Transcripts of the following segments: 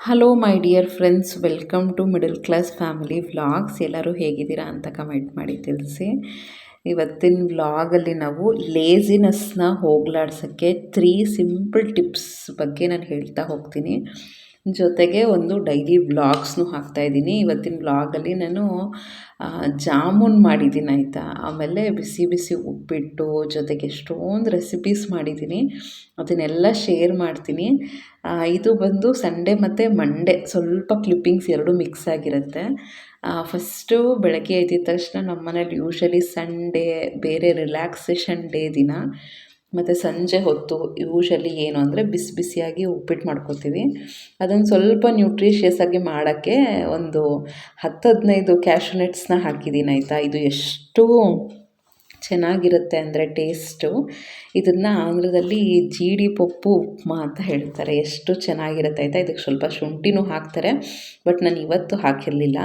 Hello my dear friends welcome to middle class family vlogs ಎಲ್ಲರೂ ಹೇಗಿದ್ದೀರಾ ಅಂತ comment ಮಾಡಿ ತಿಳಿಸಿ. ಇವತ್ತಿನ ವ್ಲಾಗಲ್ಲಿ ನಾವು ಲೇಸಿನೆಸ್ನ ಹೋಗ್ಲಾಡ್ಸೋಕ್ಕೆ ತ್ರೀ ಸಿಂಪಲ್ ಟಿಪ್ಸ್ ಬಗ್ಗೆ ನಾನು ಹೇಳ್ತಾ ಹೋಗ್ತೀನಿ. ಜೊತೆಗೆ ಒಂದು ಡೈಲಿ ವ್ಲಾಗ್ಸ್ನು ಹಾಕ್ತಾಯಿದ್ದೀನಿ ಇವತ್ತಿನ ವ್ಲಾಗಲ್ಲಿ ನಾನು ಜಾಮೂನ್ ಮಾಡಿದ್ದೀನಿ ಆಯಿತಾ. ಆಮೇಲೆ ಬಿಸಿ ಬಿಸಿ ಉಪ್ಪಿಟ್ಟು, ಜೊತೆಗೆ ಎಷ್ಟೊಂದು ರೆಸಿಪೀಸ್ ಮಾಡಿದ್ದೀನಿ. ಅದನ್ನೆಲ್ಲ ಶೇರ್ ಮಾಡ್ತೀನಿ. ಇದು ಬಂದು ಸಂಡೇ ಮತ್ತು ಮಂಡೇ ಸ್ವಲ್ಪ ಕ್ಲಿಪ್ಪಿಂಗ್ಸ್ ಎರಡು ಮಿಕ್ಸ್ ಆಗಿರುತ್ತೆ. ಫಸ್ಟು ಬೆಳಗ್ಗೆ ಎದ್ದಿದ ತಕ್ಷಣ ನಮ್ಮ ಮನೇಲಿ ಯೂಶ್ವಲಿ ಸಂಡೇ ಬೇರೆ ರಿಲ್ಯಾಕ್ಸೇಷನ್ ಡೇ ದಿನ. ಮತ್ತು ಸಂಜೆ ಹೊತ್ತು ಯೂಶಲಿ ಏನು ಅಂದರೆ ಬಿಸಿ ಬಿಸಿಯಾಗಿ ಉಪ್ಪಿಟ್ಟು ಮಾಡ್ಕೊತೀವಿ ಅದನ್ನು ಸ್ವಲ್ಪ ನ್ಯೂಟ್ರಿಷಿಯಸ್ ಆಗಿ ಮಾಡೋಕ್ಕೆ ಒಂದು ಹತ್ತು ಹದಿನೈದು ಕ್ಯಾಶ್ಯೂನೆಟ್ಸ್ನ ನಟ್ಸ್ನ ಹಾಕಿದ್ದೀನಿ ಆಯಿತಾ? ಇದು ಎಷ್ಟು ಚೆನ್ನಾಗಿರುತ್ತೆ ಅಂದರೆ ಟೇಸ್ಟು. ಇದನ್ನು ಆಂಧ್ರದಲ್ಲಿ ಜೀಡಿ ಪಪ್ಪು ಉಪ್ಮಾ ಅಂತ ಹೇಳ್ತಾರೆ. ಎಷ್ಟು ಚೆನ್ನಾಗಿರುತ್ತೆ ಆಯಿತಾ ಇದಕ್ಕೆ ಸ್ವಲ್ಪ ಶುಂಠಿನೂ ಹಾಕ್ತಾರೆ. ಬಟ್ ನಾನು ಇವತ್ತು ಹಾಕಿರಲಿಲ್ಲ.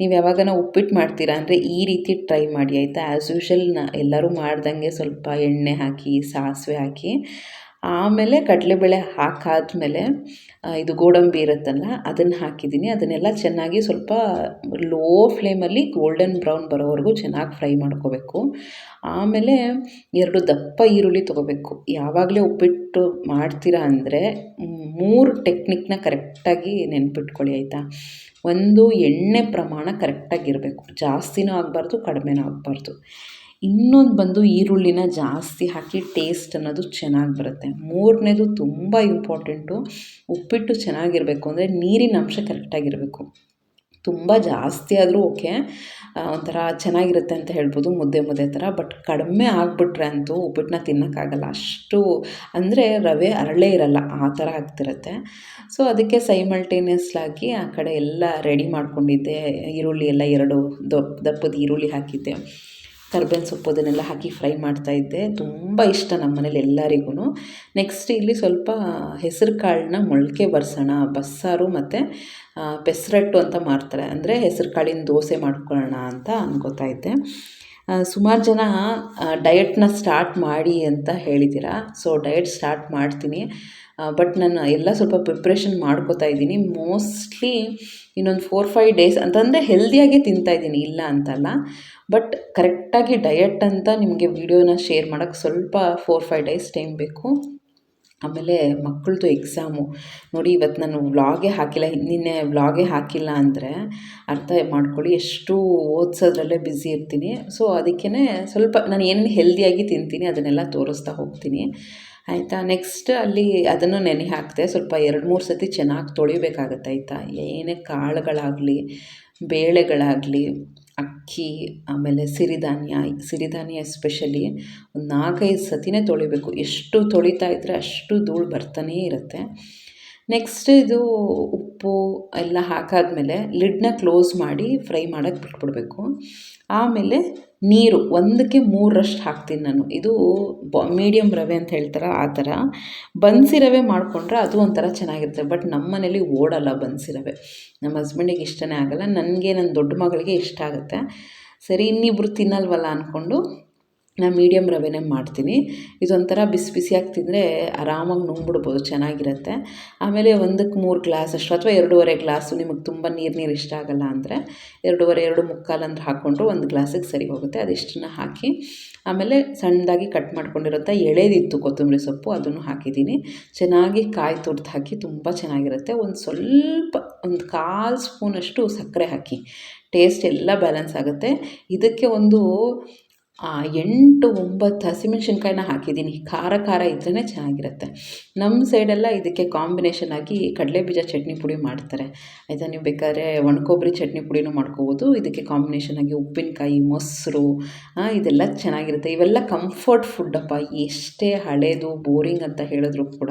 ನೀವು ಯಾವಾಗನ ಉಪ್ಪಿಟ್ಟು ಮಾಡ್ತೀರಾ ಅಂದರೆ ಈ ರೀತಿ ಟ್ರೈ ಮಾಡಿ, ಆಯಿತಾ? ಆ್ಯಸ್ ಯೂಶಲ್ನ ಎಲ್ಲರೂ ಮಾಡ್ದಂಗೆ ಸ್ವಲ್ಪ ಎಣ್ಣೆ ಹಾಕಿ, ಸಾಸಿವೆ ಹಾಕಿ. ಆಮೇಲೆ ಕಡಲೆಬೇಳೆ ಹಾಕಾದ್ಮೇಲೆ ಇದು ಗೋಡಂಬಿ ಇರುತ್ತಲ್ಲ, ಅದನ್ನು ಹಾಕಿದ್ದೀನಿ. ಅದನ್ನೆಲ್ಲ ಚೆನ್ನಾಗಿ ಸ್ವಲ್ಪ ಲೋ ಫ್ಲೇಮಲ್ಲಿ ಗೋಲ್ಡನ್ ಬ್ರೌನ್ ಬರೋವರೆಗೂ ಚೆನ್ನಾಗಿ ಫ್ರೈ ಮಾಡ್ಕೋಬೇಕು. ಆಮೇಲೆ ಎರಡು ದಪ್ಪ ಈರುಳ್ಳಿ ತೊಗೋಬೇಕು. ಯಾವಾಗಲೇ ಉಪ್ಪಿಟ್ಟು ಮಾಡ್ತೀರಾ ಅಂದರೆ ಮೂರು ಟೆಕ್ನಿಕ್ನ ಕರೆಕ್ಟಾಗಿ ನೆನ್ಪಿಟ್ಕೊಳ್ಳಿ, ಆಯಿತಾ? ಒಂದು ಎಣ್ಣೆ ಪ್ರಮಾಣ ಕರೆಕ್ಟಾಗಿರಬೇಕು ಜಾಸ್ತಿನೂ ಆಗಬಾರ್ದು, ಕಡಿಮೆನೂ ಆಗಬಾರ್ದು. ಇನ್ನೊಂದು ಬಂದು ಈರುಳ್ಳಿನ ಜಾಸ್ತಿ ಹಾಕಿ ಟೇಸ್ಟ್ ಅನ್ನೋದು ಚೆನ್ನಾಗಿ ಬರುತ್ತೆ. ಮೂರನೇದು ತುಂಬ ಇಂಪಾರ್ಟೆಂಟು ಉಪ್ಪಿಟ್ಟು ಚೆನ್ನಾಗಿರಬೇಕು ಅಂದರೆ ನೀರಿನ ಅಂಶ ಕರೆಕ್ಟಾಗಿರಬೇಕು ತುಂಬ ಜಾಸ್ತಿ ಆದರೂ ಓಕೆ ಒಂಥರ ಚೆನ್ನಾಗಿರುತ್ತೆ ಅಂತ ಹೇಳ್ಬೋದು ಮುದ್ದೆ ಮುದ್ದೆ ಥರ ಬಟ್ ಕಡಿಮೆ ಆಗಿಬಿಟ್ರೆ ಅಂತೂ ಉಪ್ಪಿಟ್ಟನ್ನ ತಿನ್ನೋಕ್ಕಾಗಲ್ಲ ಅಷ್ಟು ಅಂದರೆ ರವೆ ಅರಳೇ ಇರಲ್ಲ, ಆ ಥರ ಆಗ್ತಿರುತ್ತೆ. ಸೊ ಅದಕ್ಕೆ ಸೈಮಲ್ಟೇನಿಯಸ್ಲಾಗಿ ಆ ಕಡೆ ಎಲ್ಲ ರೆಡಿ ಮಾಡ್ಕೊಂಡಿದ್ದೆ. ಈರುಳ್ಳಿ ಎಲ್ಲ ಎರಡು ದಪ್ಪ ದಪ್ಪದ ಈರುಳ್ಳಿ ಹಾಕಿದ್ದೆ. ಕರ್ಬೇವಿನ ಸೊಪ್ಪು ಅದನ್ನೆಲ್ಲ ಹಾಕಿ ಫ್ರೈ ಮಾಡ್ತಾ ಇದ್ದೆ. ತುಂಬ ಇಷ್ಟ ನಮ್ಮ ಮನೇಲಿ ಎಲ್ಲರಿಗೂ ನೆಕ್ಸ್ಟ್ ಇಲ್ಲಿ ಸ್ವಲ್ಪ ಹೆಸರು ಕಾಳನ್ನ ಮೊಳಕೆ ಬರ್ಸೋಣ. ಬಸ್ಸಾರು ಮತ್ತು ಪೆಸರಟ್ಟು ಅಂತ ಮಾಡ್ತಾರೆ. ಅಂದರೆ ಹೆಸರು ಕಾಳಿನ ದೋಸೆ ಮಾಡ್ಕೊಳ್ಳೋಣ ಅಂತ ಅನ್ಕೋತಾ ಇದ್ದೆ. ಸುಮಾರು ಜನ ಡಯಟ್ನ ಸ್ಟಾರ್ಟ್ ಮಾಡಿ ಅಂತ ಹೇಳಿದ್ದೀರಾ? ಸೊ ಡಯಟ್ ಸ್ಟಾರ್ಟ್ ಮಾಡ್ತೀನಿ. ಬಟ್ ನಾನು ಎಲ್ಲ ಸ್ವಲ್ಪ ಪ್ರಿಪ್ರೇಷನ್ ಮಾಡ್ಕೋತಾ ಇದ್ದೀನಿ. ಮೋಸ್ಟ್ಲಿ ಇನ್ನೊಂದು ಫೋರ್ ಫೈವ್ ಡೇಸ್ ಅಂತಂದರೆ ಹೆಲ್ದಿಯಾಗಿ ತಿಂತಾಯಿದ್ದೀನಿ ಇಲ್ಲ ಅಂತಲ್ಲ. ಬಟ್ ಕರೆಕ್ಟಾಗಿ ಡಯಟ್ ಅಂತ ನಿಮಗೆ ವೀಡಿಯೋನ ಶೇರ್ ಮಾಡೋಕ್ಕೆ ಸ್ವಲ್ಪ ಫೋರ್ ಫೈವ್ ಡೇಸ್ ಟೈಮ್ ಬೇಕು. ಆಮೇಲೆ ಮಕ್ಕಳದು ಎಕ್ಸಾಮು ನೋಡಿ ಇವತ್ತು ನಾನು ವ್ಲಾಗೇ ಹಾಕಿಲ್ಲ. ನಿನ್ನೆ ವ್ಲಾಗೇ ಹಾಕಿಲ್ಲ ಅಂದರೆ ಅರ್ಥ ಮಾಡ್ಕೊಳ್ಳಿ, ಎಷ್ಟು ಓದಿಸೋದ್ರಲ್ಲೇ ಬ್ಯುಸಿ ಇರ್ತೀನಿ. ಸೊ ಅದಕ್ಕೇ ಸ್ವಲ್ಪ ನಾನು ಏನೇನು ಹೆಲ್ದಿಯಾಗಿ ತಿಂತೀನಿ ಅದನ್ನೆಲ್ಲ ತೋರಿಸ್ತಾ ಹೋಗ್ತೀನಿ. ಆಯಿತಾ? ನೆಕ್ಸ್ಟ್ ಅಲ್ಲಿ ಅದನ್ನು ನೆನೆ ಹಾಕಿದೆ, ಸ್ವಲ್ಪ ಎರಡು, ಮೂರು ಸತಿ ಚೆನ್ನಾಗಿ ತೊಳಿಬೇಕಾಗತ್ತೆ, ಆಯಿತಾ? ಏನೇ ಕಾಳುಗಳಾಗಲಿ, ಬೇಳೆಗಳಾಗಲಿ ಅಕ್ಕಿ, ಆಮೇಲೆ ಸಿರಿಧಾನ್ಯ ಸಿರಿಧಾನ್ಯ ಎಸ್ಪೆಷಲಿ ಒಂದು ನಾಲ್ಕೈದು ಸತಿನೇ ತೊಳಿಬೇಕು. ಎಷ್ಟು ತೊಳಿತಾ ಇದ್ದರೆ ಅಷ್ಟು ಧೂಳು ಬರ್ತಾನೇ ಇರುತ್ತೆ. ನೆಕ್ಸ್ಟ್ ಇದು ಉಪ್ಪು ಎಲ್ಲ ಹಾಕಾದ್ಮೇಲೆ ಲಿಡ್ನ ಕ್ಲೋಸ್ ಮಾಡಿ ಫ್ರೈ ಮಾಡೋಕ್ಕೆ ಬಿಟ್ಬಿಡಬೇಕು. ಆಮೇಲೆ ನೀರು ಒಂದಕ್ಕೆ ಮೂರರಷ್ಟು ಹಾಕ್ತೀನಿ ನಾನು. ಇದು ಬ ಮೀಡಿಯಮ್ ರವೆ ಅಂತ ಹೇಳ್ತಾರೆ ಆ ಥರ. ಬನ್ಸಿ ರವೆ ಮಾಡಿಕೊಂಡ್ರೆ ಅದು ಒಂಥರ ಚೆನ್ನಾಗಿರುತ್ತೆ. ಬಟ್ ನಮ್ಮ ಮನೇಲಿ ಓಡಲ್ಲ ಬನ್ಸಿ ರವೆ. ನಮ್ಮ ಹಸ್ಬೆಂಡಿಗೆ ಇಷ್ಟನೇ ಆಗಲ್ಲ. ನನಗೆ ನನ್ನ ದೊಡ್ಡ ಮಗಳಿಗೆ ಇಷ್ಟ ಆಗುತ್ತೆ. ಸರಿ ಇನ್ನಿಬ್ಬರು ತಿನ್ನಲ್ವಲ್ಲ ಅಂದ್ಕೊಂಡು ನಾನು ಮೀಡಿಯಮ್ ರವೆನೇ ಮಾಡ್ತೀನಿ. ಇದೊಂಥರ ಬಿಸಿ ಬಿಸಿಯಾಗಿ ತಿಂದರೆ ಆರಾಮಾಗಿ ನುಂಗ್ಬಿಡ್ಬೋದು, ಚೆನ್ನಾಗಿರುತ್ತೆ. ಆಮೇಲೆ ಒಂದಕ್ಕೆ ಮೂರು ಗ್ಲಾಸ್ ಅಷ್ಟು ಅಥವಾ ಎರಡೂವರೆ ಗ್ಲಾಸು ನಿಮಗೆ ತುಂಬ ನೀರು ನೀರು ಇಷ್ಟ ಆಗಲ್ಲ ಅಂದರೆ ಎರಡೂವರೆ, ಎರಡು ಮುಕ್ಕಾಲು ಅಂದ್ರೆ ಹಾಕ್ಕೊಂಡ್ರು ಒಂದು ಗ್ಲಾಸಿಗೆ ಸರಿ ಹೋಗುತ್ತೆ. ಅದಿಷ್ಟನ್ನು ಹಾಕಿ ಆಮೇಲೆ ಸಣ್ಣದಾಗಿ ಕಟ್ ಮಾಡ್ಕೊಂಡಿರೋಂಥ ಎಳೆದಿತ್ತು ಕೊತ್ತಂಬರಿ ಸೊಪ್ಪು ಅದನ್ನು ಹಾಕಿದ್ದೀನಿ. ಚೆನ್ನಾಗಿ ಕಾಯಿ ತುರ್ದು ಹಾಕಿ ತುಂಬ ಚೆನ್ನಾಗಿರುತ್ತೆ. ಒಂದು ಸ್ವಲ್ಪ, ಒಂದು ಕಾಲು ಸ್ಪೂನಷ್ಟು ಸಕ್ಕರೆ ಹಾಕಿ. ಟೇಸ್ಟ್ ಎಲ್ಲ ಬ್ಯಾಲೆನ್ಸ್ ಆಗುತ್ತೆ. ಇದಕ್ಕೆ ಒಂದು ಎಂಟು ಒಂಬತ್ತು ಹಸಿಮೆಣ್ಸಿನ್ಕಾಯಿನ ಹಾಕಿದ್ದೀನಿ. ಖಾರ ಖಾರ ಇದ್ರೇ ಚೆನ್ನಾಗಿರುತ್ತೆ. ನಮ್ಮ ಸೈಡೆಲ್ಲ ಇದಕ್ಕೆ ಕಾಂಬಿನೇಷನ್ ಆಗಿ ಕಡಲೆ ಬೀಜ ಚಟ್ನಿ ಪುಡಿ ಮಾಡ್ತಾರೆ. ಆಯಿತಾ? ನೀವು ಬೇಕಾದ್ರೆ ಒಣಕೊಬ್ಬರಿ ಚಟ್ನಿ ಪುಡಿನೂ ಮಾಡ್ಕೋಬೋದು. ಇದಕ್ಕೆ ಕಾಂಬಿನೇಷನ್ ಆಗಿ ಉಪ್ಪಿನಕಾಯಿ, ಮೊಸರು ಇದೆಲ್ಲ ಚೆನ್ನಾಗಿರುತ್ತೆ. ಇವೆಲ್ಲ ಕಂಫರ್ಟ್ ಫುಡ್ಡಪ್ಪ ಎಷ್ಟೇ ಹಳೇದು, ಬೋರಿಂಗ್ ಅಂತ ಹೇಳಿದ್ರು ಕೂಡ